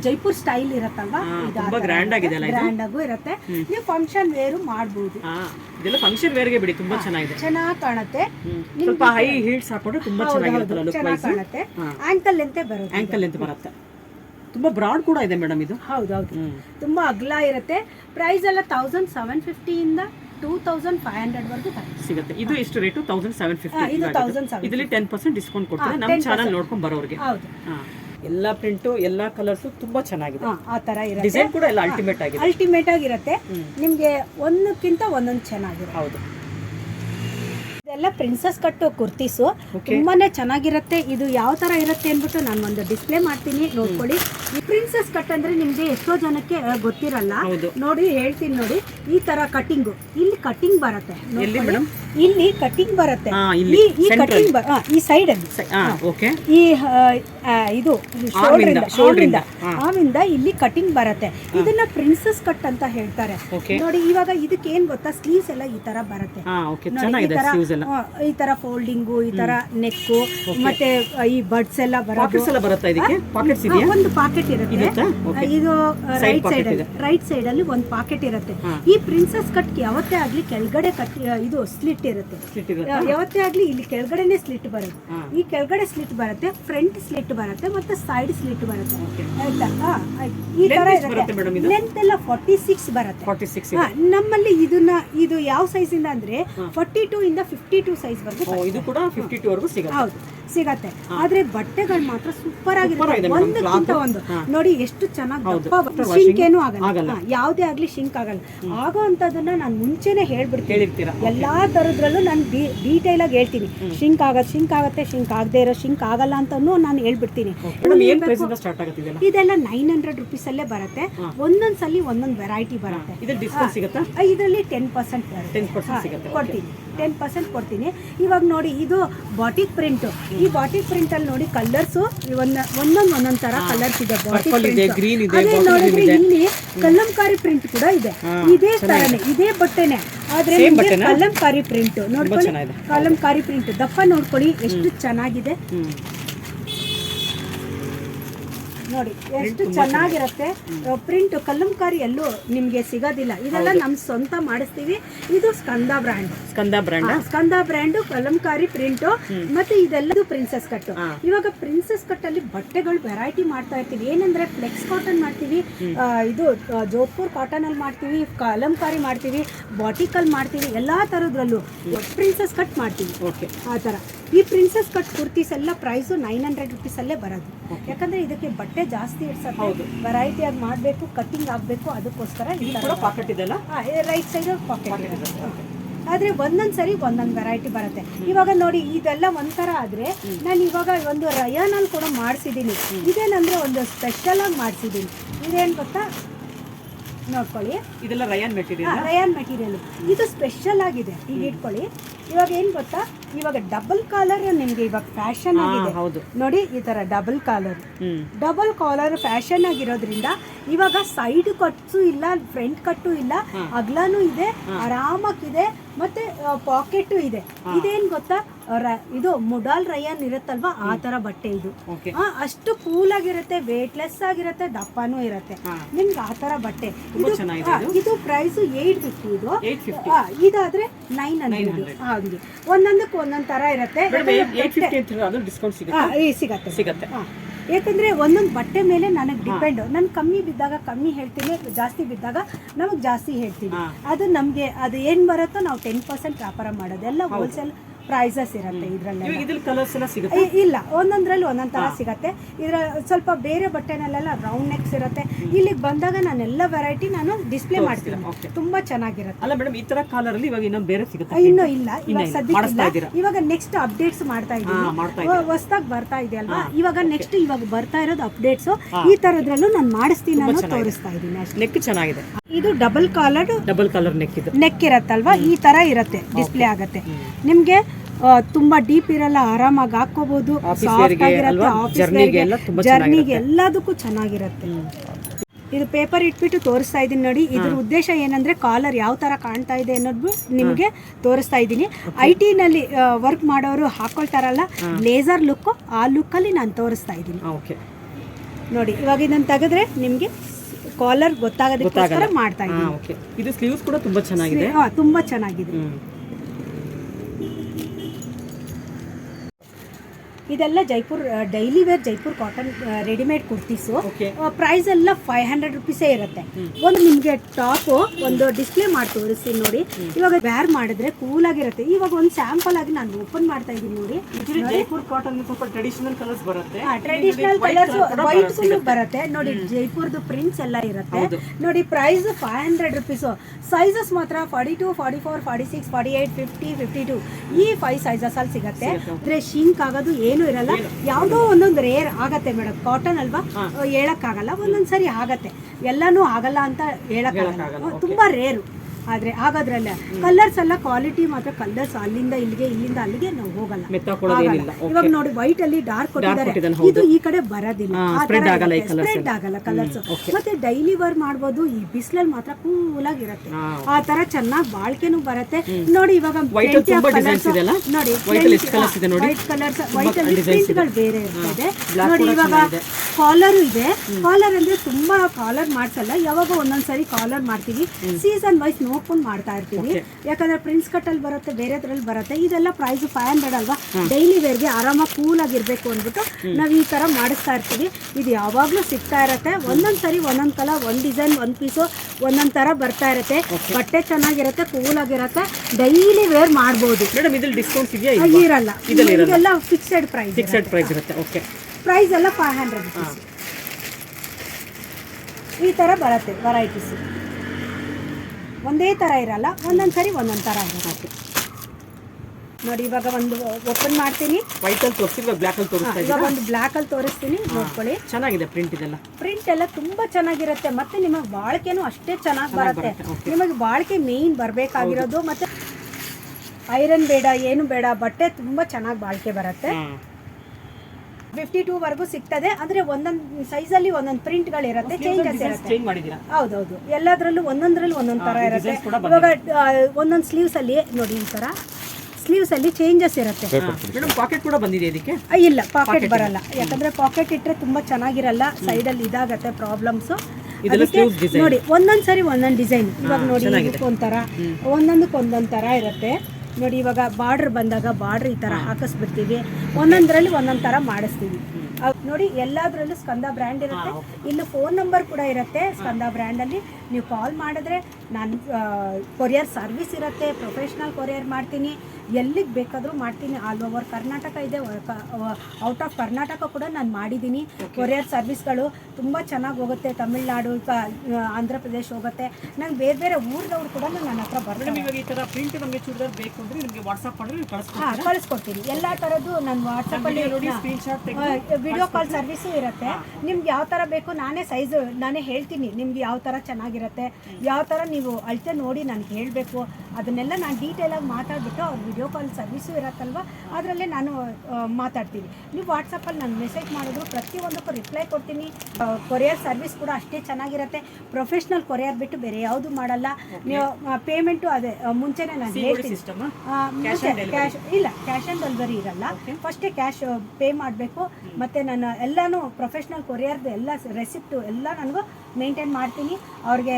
ಜೈಪುರ್ ಸ್ಟೈಲ್ ಇರತ್ತಲ್ವಾ? ತುಂಬಾ grand ಆಗಿದೆ? ಗ್ರ್ಯಾಂಡ್ ಆಗು ಇರುತ್ತೆ. ನೀವು ಫಂಕ್ಷನ್ ವೇರು ಮಾಡಬಹುದು ಇದೆಲ್ಲ ಫಂಕ್ಷನ್ ವೇರ್ಗೆ ಬಿಡಿ ತುಂಬಾ ಚೆನ್ನಾಗಿದೆ. ಚೆನ್ನಾಗಿ ಕಾಣುತ್ತೆ. ಸ್ವಲ್ಪ ಹೈ ಹೀಲ್ಸ್ ಹಾಕೊಂಡ್ರೆ ತುಂಬಾ ಚೆನ್ನಾಗಿರುತ್ತಲ್ಲ ಲುಕ್ ಚೆನ್ನಾಗಿ ವೈಸ್ ಕಾಣುತ್ತೆ. ಆಂಕಲ್ ಎಂತೆ ಬರುತ್ತೆ. ಆಂಕಲ್ ಅಂತ ಬರುತ್ತೆ. ತುಂಬಾ ಬ್ರಾಡ್ ಕೂಡ ಇದೆ ಮೇಡಮ್ ಇದು. ಹೌದೌದು ಹೌದು. ತುಂಬಾ ಅಗ್ಲ ಇರುತ್ತೆ. ಪ್ರೈಸ್ ಎಲ್ಲ ತೌಸಂಡ್ ಸೆವೆನ್ ಫಿಫ್ಟಿಯಿಂದ ಟೂ ತೌಸಂಡ್ ಫೈವ್ ಹಂಡ್ರೆಡ್ ವರೆಗೂ ಸಿಗುತ್ತೆ. ಇದು ಎಷ್ಟು ರೇಟು ತೌಸಂಡ್ ಸೆವೆನ್ ಫಿಫ್ಟಿ 1750. ಇದರಲ್ಲಿ ಟೆನ್ ಪರ್ಸೆಂಟ್ ಡಿಸ್ಕೌಂಟ್ ಕೊಡ್ತಾರೆ. ನಮ್ಮ 10% ಚಾನಲ್ ನೋಡ್ಕೊಂಡ್ ಬರೋರಿಗೆ. ಹೌದು. ಎಲ್ಲ ಪ್ರಿಂಟು ಎಲ್ಲ ಕಲರ್ಸು ತುಂಬಾ ಚೆನ್ನಾಗಿದೆ. ಆ ತರ ಇರುತ್ತೆ. ಡಿಸೈನ್ ಕೂಡ ಎಲ್ಲ ಅಲ್ಟಿಮೇಟ್ ಆಗಿದೆ. ಅಲ್ಟಿಮೇಟ್ ಆಗಿರುತ್ತೆ ನಿಮಗೆ ಒಂದಕ್ಕಿಂತ ಒಂದೊಂದು ಚೆನ್ನಾಗಿದೆ ಹೌದು. ಇದೆಲ್ಲ ಪ್ರಿನ್ಸಸ್ ಕಟ್ಟು ಕುರ್ತೀಸು. ತುಂಬಾನೇ ಚೆನ್ನಾಗಿರುತ್ತೆ. ಇದು ಯಾವ ತರ ಇರುತ್ತೆ ಅಂದ್ಬಿಟ್ಟು ನಾನು ಒಂದು ಡಿಸ್ಪ್ಲೇ ಮಾಡ್ತೀನಿ. ನೋಡ್ಕೊಳ್ಳಿ. ಪ್ರಿನ್ಸಸ್ ಕಟ್ ಅಂದ್ರೆ ನಿಮ್ಗೆ ಎಷ್ಟೋ ಜನಕ್ಕೆ ಗೊತ್ತಿರಲ್ಲ. ನೋಡಿ ಹೇಳ್ತೀನಿ ನೋಡಿ. ಈ ತರ ಕಟಿಂಗ್ ಇಲ್ಲಿ ಕಟಿಂಗ್ ಬರುತ್ತೆ? ಇಲ್ಲಿ ಕಟಿಂಗ್ ಬರುತ್ತೆ. ಈ- ಈ. ಕಟಿಂಗ್ ಈ ಸೈಡ್ ಅಲ್ಲಿ. ಈ ಇದು ಶೋಲ್ಡರ್ ಇಂದ. ಆವಿಂದ ಇಲ್ಲಿ ಕಟಿಂಗ್ ಬರುತ್ತೆ. ಇದನ್ನ ಪ್ರಿನ್ಸಸ್ ಕಟ್ ಅಂತ ಹೇಳ್ತಾರೆ. ನೋಡಿ ಇವಾಗ ಇದಕ್ಕೆ ಏನ್ ಗೊತ್ತಾ? ಸ್ಲೀವ್ಸ್ ಎಲ್ಲ ಈ ತರ ಬರುತ್ತೆ. ಈ ತರ ಫೋಲ್ಡಿಂಗು ಈ ತರ ನೆಕ್ಕು ಮತ್ತೆ ಈ ಬಡ್ಸ್ ಎಲ್ಲ ಬರುತ್ತೆ ಒಂದು ಪಾಕೆಟ್ ಇರುತ್ತೆ. ಇದು ರೈಟ್ ಸೈಡ್ ಅಲ್ಲಿ ರೈಟ್ ಸೈಡ್ ಅಲ್ಲಿ ಒಂದು ಪಾಕೆಟ್ ಇರುತ್ತೆ. ಈ ಪ್ರಿನ್ಸಸ್ ಕಟ್ ಯಾವತ್ತೇ ಆಗ್ಲಿ ಕೆಳಗಡೆ ಕಟ್ ಇದು ಸ್ಲಿಟ್ ಇರುತ್ತೆ. ಯಾವತ್ತೇ ಆಗ್ಲಿ ಇಲ್ಲಿ ಕೆಳಗಡೆನೆ ಸ್ಲಿಟ್ ಬರುತ್ತೆ. ಈ ಕೆಳಗಡೆ ಸ್ಲಿಟ್ ಬರುತ್ತೆ ಫ್ರಂಟ್ ಸ್ಲಿಟ್ ಬರುತ್ತೆ ಮತ್ತೆ ಸೈಡ್ ಸ್ಲಿಟ್ ಬರುತ್ತೆ. ಆಯ್ತಾ. ಈ ತರ ಇರುತ್ತೆ? ಲೆಂತ್ ಎಲ್ಲ ಫಾರ್ಟಿ ಸಿಕ್ಸ್ ಬರುತ್ತೆ ನಮ್ಮಲ್ಲಿ ಇದನ್ನ ಇದು ಯಾವ ಸೈಜ್ ಇಂದ ಅಂದ್ರೆ ಫಾರ್ಟಿ ಟೂ ಇಂದ ಫಿಫ್ಟಿ ಟೂ ಸೈಜ್ ಬರುತ್ತೆ ಇದು ಕೂಡ ಫಿಫ್ಟಿ ಟೂ ವರೆಗೂ ಸಿಗುತ್ತೆ. ಹೌದು. ಸಿಗತ್ತೆ. ಆದ್ರೆ ಬಟ್ಟೆಗಳು ಮಾತ್ರ ಸೂಪರ್ ಆಗಿರುತ್ತೆ ಒಂದಕ್ಕಿಂತ ಒಂದು. ನೋಡಿ ಎಷ್ಟು ಚೆನ್ನಾಗಿ ಹೌದು. ದಪ್ಪ After ಶಿಂಕ್ washing ಏನು ಆಗಲ್ಲ. ಯಾವ್ದೇ ಆಗ್ಲಿ ಶಿಂಕ್ ಆಗಲ್ಲ. ಆಗೋ ಅಂತದನ್ನ ನಾನು ಮುಂಚೆನೆ ಹೇಳ್ಬಿಡ್ತೀನಿ. ಎಲ್ಲಾ ತರದ್ರಲ್ಲೂ ನಾನು ಡೀಟೇಲ್ ಆಗಿ ಹೇಳ್ತೀನಿ. ಶಿಂಕ್ ಆಗತ್ತೆ ಶಿಂಕ್ ಆಗತ್ತೆ ಶಿಂಕ್ ಆಗದೆ ಇರೋ ಶಿಂಕ್ ಆಗಲ್ಲ ಅಂತಾನು ನಾನು ಹೇಳ್ಬಿಡ್ತೀನಿ. ಇದೆಲ್ಲ ನೈನ್ ಹಂಡ್ರೆಡ್ ರುಪೀಸ್ ಅಲ್ಲೇ ಬರುತ್ತೆ. ಒಂದೊಂದ್ಸಲಿ ಒಂದೊಂದ್ ವೆರೈಟಿ ಬರುತ್ತೆ. ಇದರಲ್ಲಿ ಟೆನ್ ಪರ್ಸೆಂಟ್ ಬರುತ್ತೆ. 10% ಸಿಗುತ್ತೆ, ಕೊಡ್ತೀನಿ. ಟೆನ್ ಪರ್ಸೆಂಟ್ ಕೊಡ್ತೀನಿ. ಇವಾಗ ನೋಡಿ ಇದು ಬಾಟಿಕ್ ಪ್ರಿಂಟ್ ಈ ಬಾಟಿಕ್ ಪ್ರಿಂಟ್ ಅಲ್ಲಿ ನೋಡಿ ಕಲರ್ಸ್ ಒಂದೊಂದ್ ಒಂದೊಂದ್ ತರ ಕಲರ್ಸ್ ಇದೆ ಅದೇ ನೋಡಿದ್ರೆ. ಇಲ್ಲಿ ಕಲ್ಲಂಕಾರಿ ಪ್ರಿಂಟ್ ಕೂಡ ಇದೆ. ಇದೇ ತರನೇ ಇದೇ ಬಟ್ಟೆನೆ. ಆದ್ರೆ ನಿಮ್ಗೆ ಕಲ್ಲಂಕಾರಿ ಪ್ರಿಂಟ್ ನೋಡ್ಕೊಳ್ಳಿ. ಕಲ್ಲಂಕಾರಿ ಪ್ರಿಂಟ್ ದಪ್ಪ ನೋಡ್ಕೊಳ್ಳಿ ಎಷ್ಟು ಚೆನ್ನಾಗಿದೆ. ನೋಡಿ ಎಷ್ಟು ಚೆನ್ನಾಗಿರುತ್ತೆ. ಪ್ರಿಂಟ್ ಕಲ್ಲಂಕಾರಿ ಎಲ್ಲೂ ನಿಮ್ಗೆ ಸಿಗೋದಿಲ್ಲ. ಇದೆಲ್ಲ ನಮ್ ಸ್ವಂತ ಮಾಡಿಸ್ತೀವಿ. ಇದು Skanda brand Skanda brand? Skanda brand Kalamkari print ಮತ್ತೆ ಇದೆಲ್ಲದು ಪ್ರಿನ್ಸೆಸ್ ಕಟ್ ಇವಾಗ ಪ್ರಿನ್ಸೆಸ್ ಕಟ್ ಅಲ್ಲಿ ಬಟ್ಟೆಗಳು ವೆರೈಟಿ ಮಾಡ್ತಾ ಇರ್ತೀವಿ. ಏನಂದ್ರೆ ಫ್ಲೆಕ್ಸ್ ಕಾಟನ್ ಮಾಡ್ತೀವಿ ಇದು ಜೋಧ್ಪುರ್ ಕಾಟನ್ ಅಲ್ಲಿ ಮಾಡ್ತೀವಿ ಕಲಂಕಾರಿ ಮಾಡ್ತೀವಿ ಬಾಟಿಕಲ್ ಮಾಡ್ತೀವಿ ಎಲ್ಲಾ ತರದ್ರಲ್ಲೂ ಪ್ರಿನ್ಸೆಸ್ ಕಟ್ ಮಾಡ್ತೀವಿ. ಓಕೆ ಆ ತರ ಈ ಪ್ರಿನ್ಸೆಸ್ ಕಟ್ ಕುರ್ತೀಸ್ ಎಲ್ಲ ಪ್ರೈಸು ನೈನ್ ಹಂಡ್ರೆಡ್ ರುಪೀಸ್ ಅಲ್ಲೇ ಬರೋದು. ಯಾಕಂದ್ರೆ ಇದಕ್ಕೆ ಬಟ್ಟೆ ಜಾಸ್ತಿ ಇಡ್ಸತ್ತೆ ವೆರೈಟಿ ಆಗಿ ಮಾಡಬೇಕು ಕಟ್ಟಿಂಗ್ ಆಗಬೇಕು ಅದಕ್ಕೋಸ್ಕರ ಇದು ಪಾಕೆಟ್ ಇದೆಲ್ಲ ರೈಟ್ ಸೈಡ್ ಪಾಕೆಟ್ ಆದ್ರೆ ಒಂದೊಂದ್ ಸರಿ ಒಂದೊಂದ್ ವೆರೈಟಿ ಬರುತ್ತೆ. ಇವಾಗ ನೋಡಿ, ಇದೆಲ್ಲ ಒಂಥರ ಆದ್ರೆ ನಾನು ಇವಾಗ ಒಂದು ರಯಾನಲ್ಲಿ ಕೂಡ ಮಾಡಿಸಿದ್ದೀನಿ ಇದೇನಂದ್ರೆ ಒಂದು ಸ್ಪೆಷಲ್ ಆಗಿ ಮಾಡಿಸಿದ್ದೀನಿ ಇದೇನ್ ಗೊತ್ತಾ? ನೋಡ್ಕೊಳ್ಳಿ. ಇದೆಲ್ಲ ರಯಾನ್ ಮೆಟೀರಿಯಲ್ ರಯಾನ್ ಮೆಟೀರಿಯಲ್ ಇದು ಸ್ಪೆಷಲ್ ಆಗಿದೆ. ಈಗ ಇಟ್ಕೊಳ್ಳಿ. ಇವಾಗ ಏನು ಗೊತ್ತಾ? ಇವಾಗ ಡಬಲ್ ಕಾಲರ್ ನಿಮಗೆ ಇವಾಗ ಫ್ಯಾಷನ್ ಆಗಿದೆ. ಹೌದು. ನೋಡಿ ಈ ತರ double collar double collar fashion ಆಗಿರೋದ್ರಿಂದ ಇವಾಗ ಸೈಡ್ ಕಟ್ಸು ಇಲ್ಲ ಫ್ರಂಟ್ ಕಟ್ಟು ಇಲ್ಲ ಅಗ್ಲಾನು ಇದೆ ಆರಾಮಾಗಿದೆ ಮತ್ತೆ ಪಾಕೆಟ್ ಇದೆ. ಇದೇನು ಗೊತ್ತಾ? ರ- ಇದು ಮುಡಾಲ್ ರಯನ್ ಇರುತ್ತಲ್ವಾ? ಆ ತರ ಬಟ್ಟೆ ಇದು. ಆ, ಅಷ್ಟು ಕೂಲ್ ಆಗಿರುತ್ತೆ ವೇಟ್ಲೆಸ್ ಆಗಿರುತ್ತೆ ದಪ್ಪನೂ ಇರುತ್ತೆ. ನಿಮ್ಗೆ ಆ ತರ ಬಟ್ಟೆ. ಇದು ಚೆನ್ನಾಗಿದೆ ಆ, ಇದು. ಪ್ರೈಸ್ ಏಟ್ ಫಿಫ್ಟಿ ಇದು. ಏಟ್ ಫಿಫ್ಟಿ ಆ, ಇದಾದ್ರೆ ನೈನ್ ಹಂಡ್ರೆಡ್ ಹೌದು. ಒಂದೊಂದಕ್ಕೆ ಒಂದೊಂದ್ ತರ ಇರುತ್ತೆ. ಮೇಡಮ್ ಯಾಕಂದ್ರೆ ಏಟ್ ಫಿಫ್ಟಿ ಅಂತ ಅದು ಡಿಸ್ಕೌಂಟ್ ಸಿಗುತ್ತೆ. ಆ, ಈ ಸಿಗತ್ತೆ. ಯಾಕಂದ್ರೆ ಒಂದೊಂದು ಬಟ್ಟೆ ಮೇಲೆ ನನಗೆ ಡಿಪೆಂಡ್ ನಾನು ಕಮ್ಮಿ ಬಿದ್ದಾಗ ಕಮ್ಮಿ ಹೇಳ್ತೀನಿ ಜಾಸ್ತಿ ಬಿದ್ದಾಗ ನಮಗೆ ಜಾಸ್ತಿ ಹೇಳ್ತೀನಿ. ಹಾ. ಅದು ನಮಗೆ ಅದು ಏನು ಬರುತ್ತೋ ನಾವು ಟೆನ್ ಪರ್ಸೆಂಟ್ ವ್ಯಾಪಾರ ಮಾಡೋದು. ಎಲ್ಲ ಹೋಲ್ಸೇಲ್ ಪ್ರೈಸಸ್ ಇರುತ್ತೆ ಇದರಲ್ಲಿ ಇಲ್ಲ ಒಂದೊಂದ್ರಲ್ಲಿ ಒಂದೊಂದ್ ತರ ಸಿಗತ್ತೆ. ಇದ್ರ ಸ್ವಲ್ಪ ಬೇರೆ ಬಟ್ಟೆನಲ್ಲೆಲ್ಲ ರೌಂಡ್ ನೆಕ್ಸ್ ಇರುತ್ತೆ. ಇಲ್ಲಿಗೆ ಬಂದಾಗ ನಾನು ಎಲ್ಲ ವೆರೈಟಿ ನಾನು ಡಿಸ್ಪ್ಲೇ ಮಾಡ್ತೀನಿ. ತುಂಬಾ ಚೆನ್ನಾಗಿರುತ್ತೆ. ಅಲ್ಲ ಮೇಡಮ್ ಈ ತರ ಕಾಲರ್ ಅಲ್ಲಿ ಇವಾಗ ಇನ್ನೊಂದು ಬೇರೆ ಸಿಗುತ್ತೆ ಇನ್ನೂ ಇಲ್ಲ ಇನ್ನ ಇವಾಗ. ಸದ್ಯಕ್ಕೆ? ಇವಾಗ ನೆಕ್ಸ್ಟ್ ಅಪ್ಡೇಟ್ಸ್ ಮಾಡ್ತಾ ಇದ್ದೀನಿ. ಹೊಸದಾಗಿ ಬರ್ತಾ ಇದೆ ಅಲ್ವಾ? ಇವಾಗ ನೆಕ್ಸ್ಟ್ ಇವಾಗ ಬರ್ತಾ ಇರೋದು ಅಪ್ಡೇಟ್ಸ್ ಈ ತರದ್ರಲ್ಲೂ ನಾನು ಮಾಡಿಸ್ತೀನಿ ನಾನು ತೋರಿಸ್ತಾ ಇದ್ದೀನಿ ಅಷ್ಟೇ. ನೆಕ್ ಚೆನ್ನಾಗಿದೆ. ಇದು double collar double collar neck ಇದು. ನೆಕ್ ಇರತ್ತಲ್ವಾ? ಈ ತರ ಇರುತ್ತೆ ಡಿಸ್ಪ್ಲೇ ಆಗತ್ತೆ. ನಿಮ್ಗೆ ತುಂಬಾ ಡೀಪ್ ಇರಲ್ಲ ಆರಾಮಾಗಿ ಹಾಕೋಬಹುದು ಜರ್ನಿಗೆ ಎಲ್ಲದಕ್ಕೂ ಚೆನ್ನಾಗಿರುತ್ತೆ. ಇದು ಪೇಪರ್ ಇಟ್ಬಿಟ್ಟು ತೋರಿಸ್ತಾ ಇದ್ದೀನಿ ನೋಡಿ. ಇದ್ರ ಉದ್ದೇಶ ಏನಂದ್ರೆ ಕಾಲರ್ ಯಾವ ತರ ಕಾಣ್ತಾ ಇದೆ ಅನ್ನೋದು ನಿಮಗೆ ತೋರಿಸ್ತಾ ಇದ್ದೀನಿ ಐ ಟಿ ನಲ್ಲಿ ವರ್ಕ್ ಮಾಡೋರು ಹಾಕೊಳ್ತಾರಲ್ಲ ಲೇಸರ್ ಲುಕ್ ಆ ಲುಕ್ಕಲ್ಲಿ ನಾನು ತೋರಿಸ್ತಾ ಇದ್ದೀನಿ ಓಕೆ ನೋಡಿ ಇವಾಗ ಇದನ್ನ ತೆಗೆದ್ರೆ ನಿಮಗೆ ಕಾಲರ್ ಗೊತ್ತಾಗೋದಕ್ಕೋಸ್ಕರ. ಮಾಡ್ತಾ ಇದ್ದೀನಿ ಇದು ಸ್ಲೀವ್ಸ್ ಕೂಡ ತುಂಬಾ ಚೆನ್ನಾಗಿದೆ. ತುಂಬಾ ಚೆನ್ನಾಗಿದೆ. ಇದೆಲ್ಲ Jaipur daily wear Jaipur cotton readymade kurtis price ಎಲ್ಲ ಫೈವ್ ಹಂಡ್ರೆಡ್ ರುಪೀಸೇ ಇರುತ್ತೆ. ಒಂದು ನಿಮಗೆ ಟಾಪ್ ಒಂದು ಡಿಸ್ಪ್ಲೇ ಮಾಡಿ ತೋರಿಸಿ ನೋಡಿ. ಇವಾಗ ವ್ಯಾರ್ ಮಾಡಿದ್ರೆ ಕೂಲ್ ಆಗಿರುತ್ತೆ. ಇವಾಗ ಒಂದು ಸ್ಯಾಂಪಲ್ ಆಗಿ ನಾನು ಓಪನ್ ಮಾಡ್ತಾ ಇದ್ದೀನಿ ನೋಡಿ. ಜೈಪುರ್ ಕಾಟನ್ ಸ್ವಲ್ಪ ಟ್ರೆಡಿಷನಲ್ ಕಲರ್ಸ್ ಬರುತ್ತೆ. ಟ್ರೆಡಿಷನಲ್ ಕಲರ್ಸ್ ವೈಟ್ ಸಿಗುತ್ತೆ. ಬರುತ್ತೆ. ನೋಡಿ ಜೈಪುರ್ದು ಪ್ರಿಂಟ್ಸ್ ಎಲ್ಲ ಇರುತ್ತೆ. ನೋಡಿ price five hundred rupees sizes ಮಾತ್ರ forty two forty four forty six forty eight fifty fifty two ಈ ಫೈವ್ ಸೈಜಸ್ ಅಲ್ಲಿ ಸಿಗುತ್ತೆ. ಅಂದ್ರೆ ಶಿಂಕ್ ಆಗೋದು ಏನು ಇರಲ್ಲ. ಯಾವುದೋ ಒಂದೊಂದು ರೇರ್ ಆಗತ್ತೆ ಮೇಡಮ್ ಕಾಟನ್ ಅಲ್ವಾ? ಹೇಳಕ್ಕಾಗಲ್ಲ ಒಂದೊಂದ್ಸರಿ ಆಗತ್ತೆ. ಎಲ್ಲಾನು ಆಗಲ್ಲ ಅಂತ ಹೇಳಕ್ಕಾಗಲ್ಲ. ತುಂಬಾ ರೇರು ಆದ್ರೆ ಹಾಗಾದ್ರಲ್ಲ ಕಲರ್ಸ್ ಎಲ್ಲ ಕ್ವಾಲಿಟಿ ಮಾತ್ರ ಕಲರ್ಸ್ ಅಲ್ಲಿಂದ ಇಲ್ಲಿಗೆ ಇಲ್ಲಿಂದ ಅಲ್ಲಿಗೆ ನಾವು ಹೋಗಲ್ಲ. ಇವಾಗ ನೋಡಿ ವೈಟ್ ಅಲ್ಲಿ ಡಾರ್ಕ್ ಕೊಟ್ಟಿದ್ದಾರೆ. ಇದು ಈ ಕಡೆ ಬರೋದಿಲ್ಲ. ಸ್ಪ್ರೆಡ್ ಆಗಲ್ಲ ಕಲರ್ಸ್ ಮತ್ತೆ ಡೈಲಿ ವರ್ ಮಾಡ್ಬೋದು ಈ ಬಿಸಿಲಲ್ಲಿ ಮಾತ್ರ ಕೂಲ್ ಆಗಿರುತ್ತೆ ಆ ತರ ಚೆನ್ನಾಗಿ ಬಾಳ್ಕೆನೂ ಬರುತ್ತೆ. ನೋಡಿ ಇವಾಗ? ನೋಡಿ? ವೈಟ್ ಕಲರ್ಸ್ ವೈಟ್ ಅಲ್ಲಿ. ಪ್ರಿಂಟ್ಗಳು ಬೇರೆ ಇರ್ತದೆ. ನೋಡಿ ಇವಾಗ. ಕಾಲರ್ ಇದೆ. ಕಾಲರ್ ಅಂದ್ರೆ ತುಂಬಾ ಕಾಲರ್ ಮಾಡ್ಸಲ್ಲ. ಯಾವಾಗ ಒಂದೊಂದ್ಸರಿ ಕಾಲರ್ ಮಾಡ್ತೀವಿ. ಸೀಸನ್ ವೈಸ್ ನೋಡ್ಕೊಂಡು ಮಾಡ್ತಾ ಇರ್ತೀವಿ. ಯಾಕಂದ್ರೆ ಪ್ರಿನ್ಸ್ ಕಟ್ಟಲ್ಲಿ ಬರುತ್ತೆ ಬೇರೆದ್ರಲ್ಲಿ ಬರುತ್ತೆ. ಇದೆಲ್ಲ ಪ್ರೈಸ್ ಫೈವ್ ಹಂಡ್ರೆಡ್ ಅಲ್ವಾ? ಡೈಲಿ ವೇರ್ಗೆ ಆರಾಮಾಗಿ ಕೂಲ್ ಆಗಿರ್ಬೇಕು ಅಂದ್ಬಿಟ್ಟು ನಾವು ಈ ತರ ಮಾಡಿಸ್ತಾ ಇರ್ತೀವಿ. ಇದು ಯಾವಾಗ್ಲೂ ಸಿಗ್ತಾ ಇರುತ್ತೆ. ಒಂದೊಂದ್ ಸರಿ ಒಂದೊಂದ್ ಕಲ ಒಂದ್ ಡಿಸೈನ್ ಒಂದ್ ಪೀಸು ಒಂದೊಂದ್ ತರ ಬರ್ತಾ ಇರುತ್ತೆ. ಬಟ್ಟೆ ಚೆನ್ನಾಗಿರುತ್ತೆ ಕೂಲ್ ಆಗಿರುತ್ತೆ. ಡೈಲಿ ವೇರ್ ಮಾಡಬಹುದು ಮೇಡಮ್ ಇದ್ರಲ್ಲಿ ಡಿಸ್ಕೌಂಟ್ಸ್ ಇದೆಯಾ ಇರಲ್ಲ. ಇದೆಲ್ಲ ಫಿಕ್ಸೆಡ್ ಪ್ರೈಸ್ ಫಿಕ್ಸೆಡ್ ಪ್ರೈಸ್ ಇರುತ್ತೆ. ಓಕೆ ಪ್ರೈಸ್ ಎಲ್ಲ ಫೈವ್ ಹಂಡ್ರೆಡ್ ಈ ತರ ಬರುತ್ತೆ ವೆರೈಟೀಸ್ ಒಂದೇ ಥರ ಇರಲ್ಲ ಒಂದೊಂದು ಸರಿ ಒಂದೊಂದು ಥರ ಇರುತ್ತೆ ನೋಡಿ ಇವಾಗ ಒಂದು ಓಪನ್ ಮಾಡ್ತೀನಿ. ವೈಟ್ ಅಲ್ಲಿ ತೋರಿಸ್ತೀನಿ ಇವಾಗ ಬ್ಲ್ಯಾಕ್ ಅಲ್ಲಿ ತೋರಿಸ್ತಾ ಇವಾಗ ಒಂದು ಬ್ಲ್ಯಾಕ್ ಅಲ್ಲಿ ತೋರಿಸ್ತೀನಿ ನೋಡ್ಕೊಳ್ಳಿ. ಚೆನ್ನಾಗಿದೆ ಪ್ರಿಂಟ್ ಇದೆಲ್ಲ. ಪ್ರಿಂಟ್ ಎಲ್ಲ ತುಂಬಾ ಚೆನ್ನಾಗಿರುತ್ತೆ. ಮತ್ತೆ ನಿಮಗೆ ಬಾಳಿಕೆನೂ ಅಷ್ಟೇ ಚೆನ್ನಾಗಿ ಬರುತ್ತೆ. ಬರುತ್ತೆ, ನಿಮಗೆ ಬಾಳಿಕೆ ಮೇಯ್ನ್ ಬರಬೇಕಾಗಿರೋದು ಮತ್ತೆ ಐರನ್ ಬೇಡ ಏನು ಬೇಡ ಬಟ್ಟೆ ತುಂಬಾ ಚೆನ್ನಾಗಿ ಬಾಳಿಕೆ ಬರುತ್ತೆ. ಫಿಫ್ಟಿ ಟೂ ವರೆಗೂ ಸಿಗ್ತದೆ. ಅಂದ್ರೆ ಒಂದೊಂದು ಸೈಜಲ್ಲಿ ಒಂದೊಂದು ಪ್ರಿಂಟ್ಗಳಿರುತ್ತೆ ಚೇಂಜಸ್ ಇರುತ್ತೆ. ಹೌದೌದು. ಎಲ್ಲದರಲ್ಲೂ ಒಂದೊಂದ್ರಲ್ಲಿ ಒಂದೊಂದು ತರ ಇರುತ್ತೆ. ಇವಾಗ ಒಂದೊಂದು ಸ್ಲೀವ್ಸ್ ಅಲ್ಲಿ ನೋಡಿ ಈ ಥರ ಸ್ಲೀವ್ಸ್ ಅಲ್ಲಿ ಚೇಂಜಸ್ ಇರುತ್ತೆ. ಮೇಡಮ್ ಪಾಕೆಟ್ ಕೂಡ ಬಂದಿದೆ ಇದಕ್ಕೆ? ಇಲ್ಲ ಪಾಕೆಟ್ ಬರಲ್ಲ. ಯಾಕಂದ್ರೆ ಪಾಕೆಟ್ ಇಟ್ರೆ ತುಂಬಾ ಚೆನ್ನಾಗಿರಲ್ಲ ಸೈಡ್ ಅಲ್ಲಿ ಇದಾಗತ್ತೆ ಪ್ರಾಬ್ಲಮ್ಸ್. ನೋಡಿ ಒಂದೊಂದ್ ಸರಿ ಒಂದೊಂದ್ ಡಿಸೈನ್ ಇವಾಗ ನೋಡಿ ಒಂಥರ ಒಂದೊಂದಕ್ಕೆ ಒಂದೊಂದ್ ತರ ಇರುತ್ತೆ. ನೋಡಿ ಇವಾಗ ಬಾರ್ಡ್ರ್ ಬಂದಾಗ ಬಾರ್ಡ್ರ್ ಈ ತರ ಹಾಕಿಸ್ಬಿಡ್ತೀವಿ. ಒಂದೊಂದರಲ್ಲಿ ಒಂದೊಂದು ಥರ ಮಾಡಿಸ್ತೀವಿ. ನೋಡಿ ಎಲ್ಲಾದ್ರಲ್ಲೂ ಸ್ಕಂದ ಬ್ರ್ಯಾಂಡ್ ಇರುತ್ತೆ. ಇನ್ನು ಫೋನ್ ನಂಬರ್ ಕೂಡ ಇರುತ್ತೆ ಸ್ಕಂದ ಬ್ರ್ಯಾಂಡ್ ಅಲ್ಲಿ ನೀವು ಕಾಲ್ ಮಾಡಿದ್ರೆ ನಾನು ಕೊರಿಯರ್ ಸರ್ವಿಸ್ ಇರುತ್ತೆ ಪ್ರೊಫೆಷ್ನಲ್ ಕೊರಿಯರ್ ಮಾಡ್ತೀನಿ. ಎಲ್ಲಿಗೆ ಬೇಕಾದರೂ ಮಾಡ್ತೀನಿ. ಆಲ್ ಓವರ್ ಕರ್ನಾಟಕ ಇದೆ. ಔಟ್ ಆಫ್ ಕರ್ನಾಟಕ ಕೂಡ ನಾನು ಮಾಡಿದ್ದೀನಿ. ಕೊರಿಯರ್ ಸರ್ವಿಸ್ಗಳು ತುಂಬ ಚೆನ್ನಾಗಿ ಹೋಗುತ್ತೆ. ತಮಿಳ್ನಾಡು ಆಂಧ್ರ ಪ್ರದೇಶ್ ಹೋಗುತ್ತೆ. ನಂಗೆ ಬೇರೆ ಬೇರೆ ಊರಿನವ್ರು ಕೂಡ ನನ್ನ ಹತ್ರ ಬರ್ತಾರೆ. ಈ ತರ ಪ್ರಿಂಟ್ ನಮಗೆ ಚೂಡಿದಾರ್ ಬೇಕು ಅಂದ್ರೆ ನಿಮಗೆ ವಾಟ್ಸಪ್ ಮಾಡಿದ್ರೆ ಹಾಂ ಕಳಿಸ್ಕೊಡ್ತೀನಿ. ಎಲ್ಲ ಥರದ್ದು ನಾನು ವಾಟ್ಸಪ್ಪಲ್ಲಿ ವಿಡಿಯೋ ಕಾಲ್ ಸರ್ವಿಸು ಇರುತ್ತೆ. ನಿಮ್ಗೆ ಯಾವ ಥರ ಬೇಕು ನಾನೇ ಸೈಜು ನಾನೇ ಹೇಳ್ತೀನಿ. ನಿಮ್ಗೆ ಯಾವ ಥರ ಚೆನ್ನಾಗಿರುತ್ತೆ ಯಾವ ಥರ ನೀವು ಅಳತೆ ನೋಡಿ ನನಗೆ ಹೇಳಬೇಕು. ಅದನ್ನೆಲ್ಲ ನಾನು ಡೀಟೇಲಾಗಿ ಮಾತಾಡಿಬಿಟ್ಟು ಅವ್ರ ವಿಡಿಯೋ ಕಾಲ್ ಸರ್ವಿಸು ಇರತ್ತಲ್ವ? ಅದರಲ್ಲೇ ನಾನು ಮಾತಾಡ್ತೀನಿ. ನೀವು ವಾಟ್ಸಪ್ಪಲ್ಲಿ ನಾನು ಮೆಸೇಜ್ ಮಾಡಿದ್ರು ಪ್ರತಿಯೊಂದಕ್ಕೂ ರಿಪ್ಲೈ ಕೊಡ್ತೀನಿ. ಕೊರಿಯರ್ ಸರ್ವಿಸ್ ಕೂಡ ಅಷ್ಟೇ ಚೆನ್ನಾಗಿರುತ್ತೆ. ಪ್ರೊಫೆಷ್ನಲ್ ಕೊರಿಯರ್ ಬಿಟ್ಟು ಬೇರೆ ಯಾವುದು ಮಾಡಲ್ಲ. ನೀವು ಪೇಮೆಂಟು ಅದೇ ಮುಂಚೆನೆ ನಾನು ಹೇಳ್ತೀನಿ. ಕ್ಯಾಶ್ ಇಲ್ಲ ಕ್ಯಾಶ್ ಆನ್ ಡೆಲಿವರಿ ಇರಲ್ಲ. ಫಸ್ಟೇ ಕ್ಯಾಶ್ ಪೇ ಮಾಡಬೇಕು. ಮತ್ತೆ ನಾನು ಎಲ್ಲಾನು ಪ್ರೊಫೆಷ್ನಲ್ ಕೊರಿಯರ್ದು ಎಲ್ಲ ರೆಸಿಪ್ಟು ಎಲ್ಲ ನನಗೂ ಮೇಂಟೈನ್ ಮಾಡ್ತೀನಿ. ಅವ್ರಿಗೆ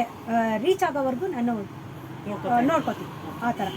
ರೀಚ್ ಆಗೋವರೆಗೂ ನಾನು ನೋಡ್ಕೋತೀನಿ. ನೋಡ್ಕೊತೀನಿ. ಆ ಥರ.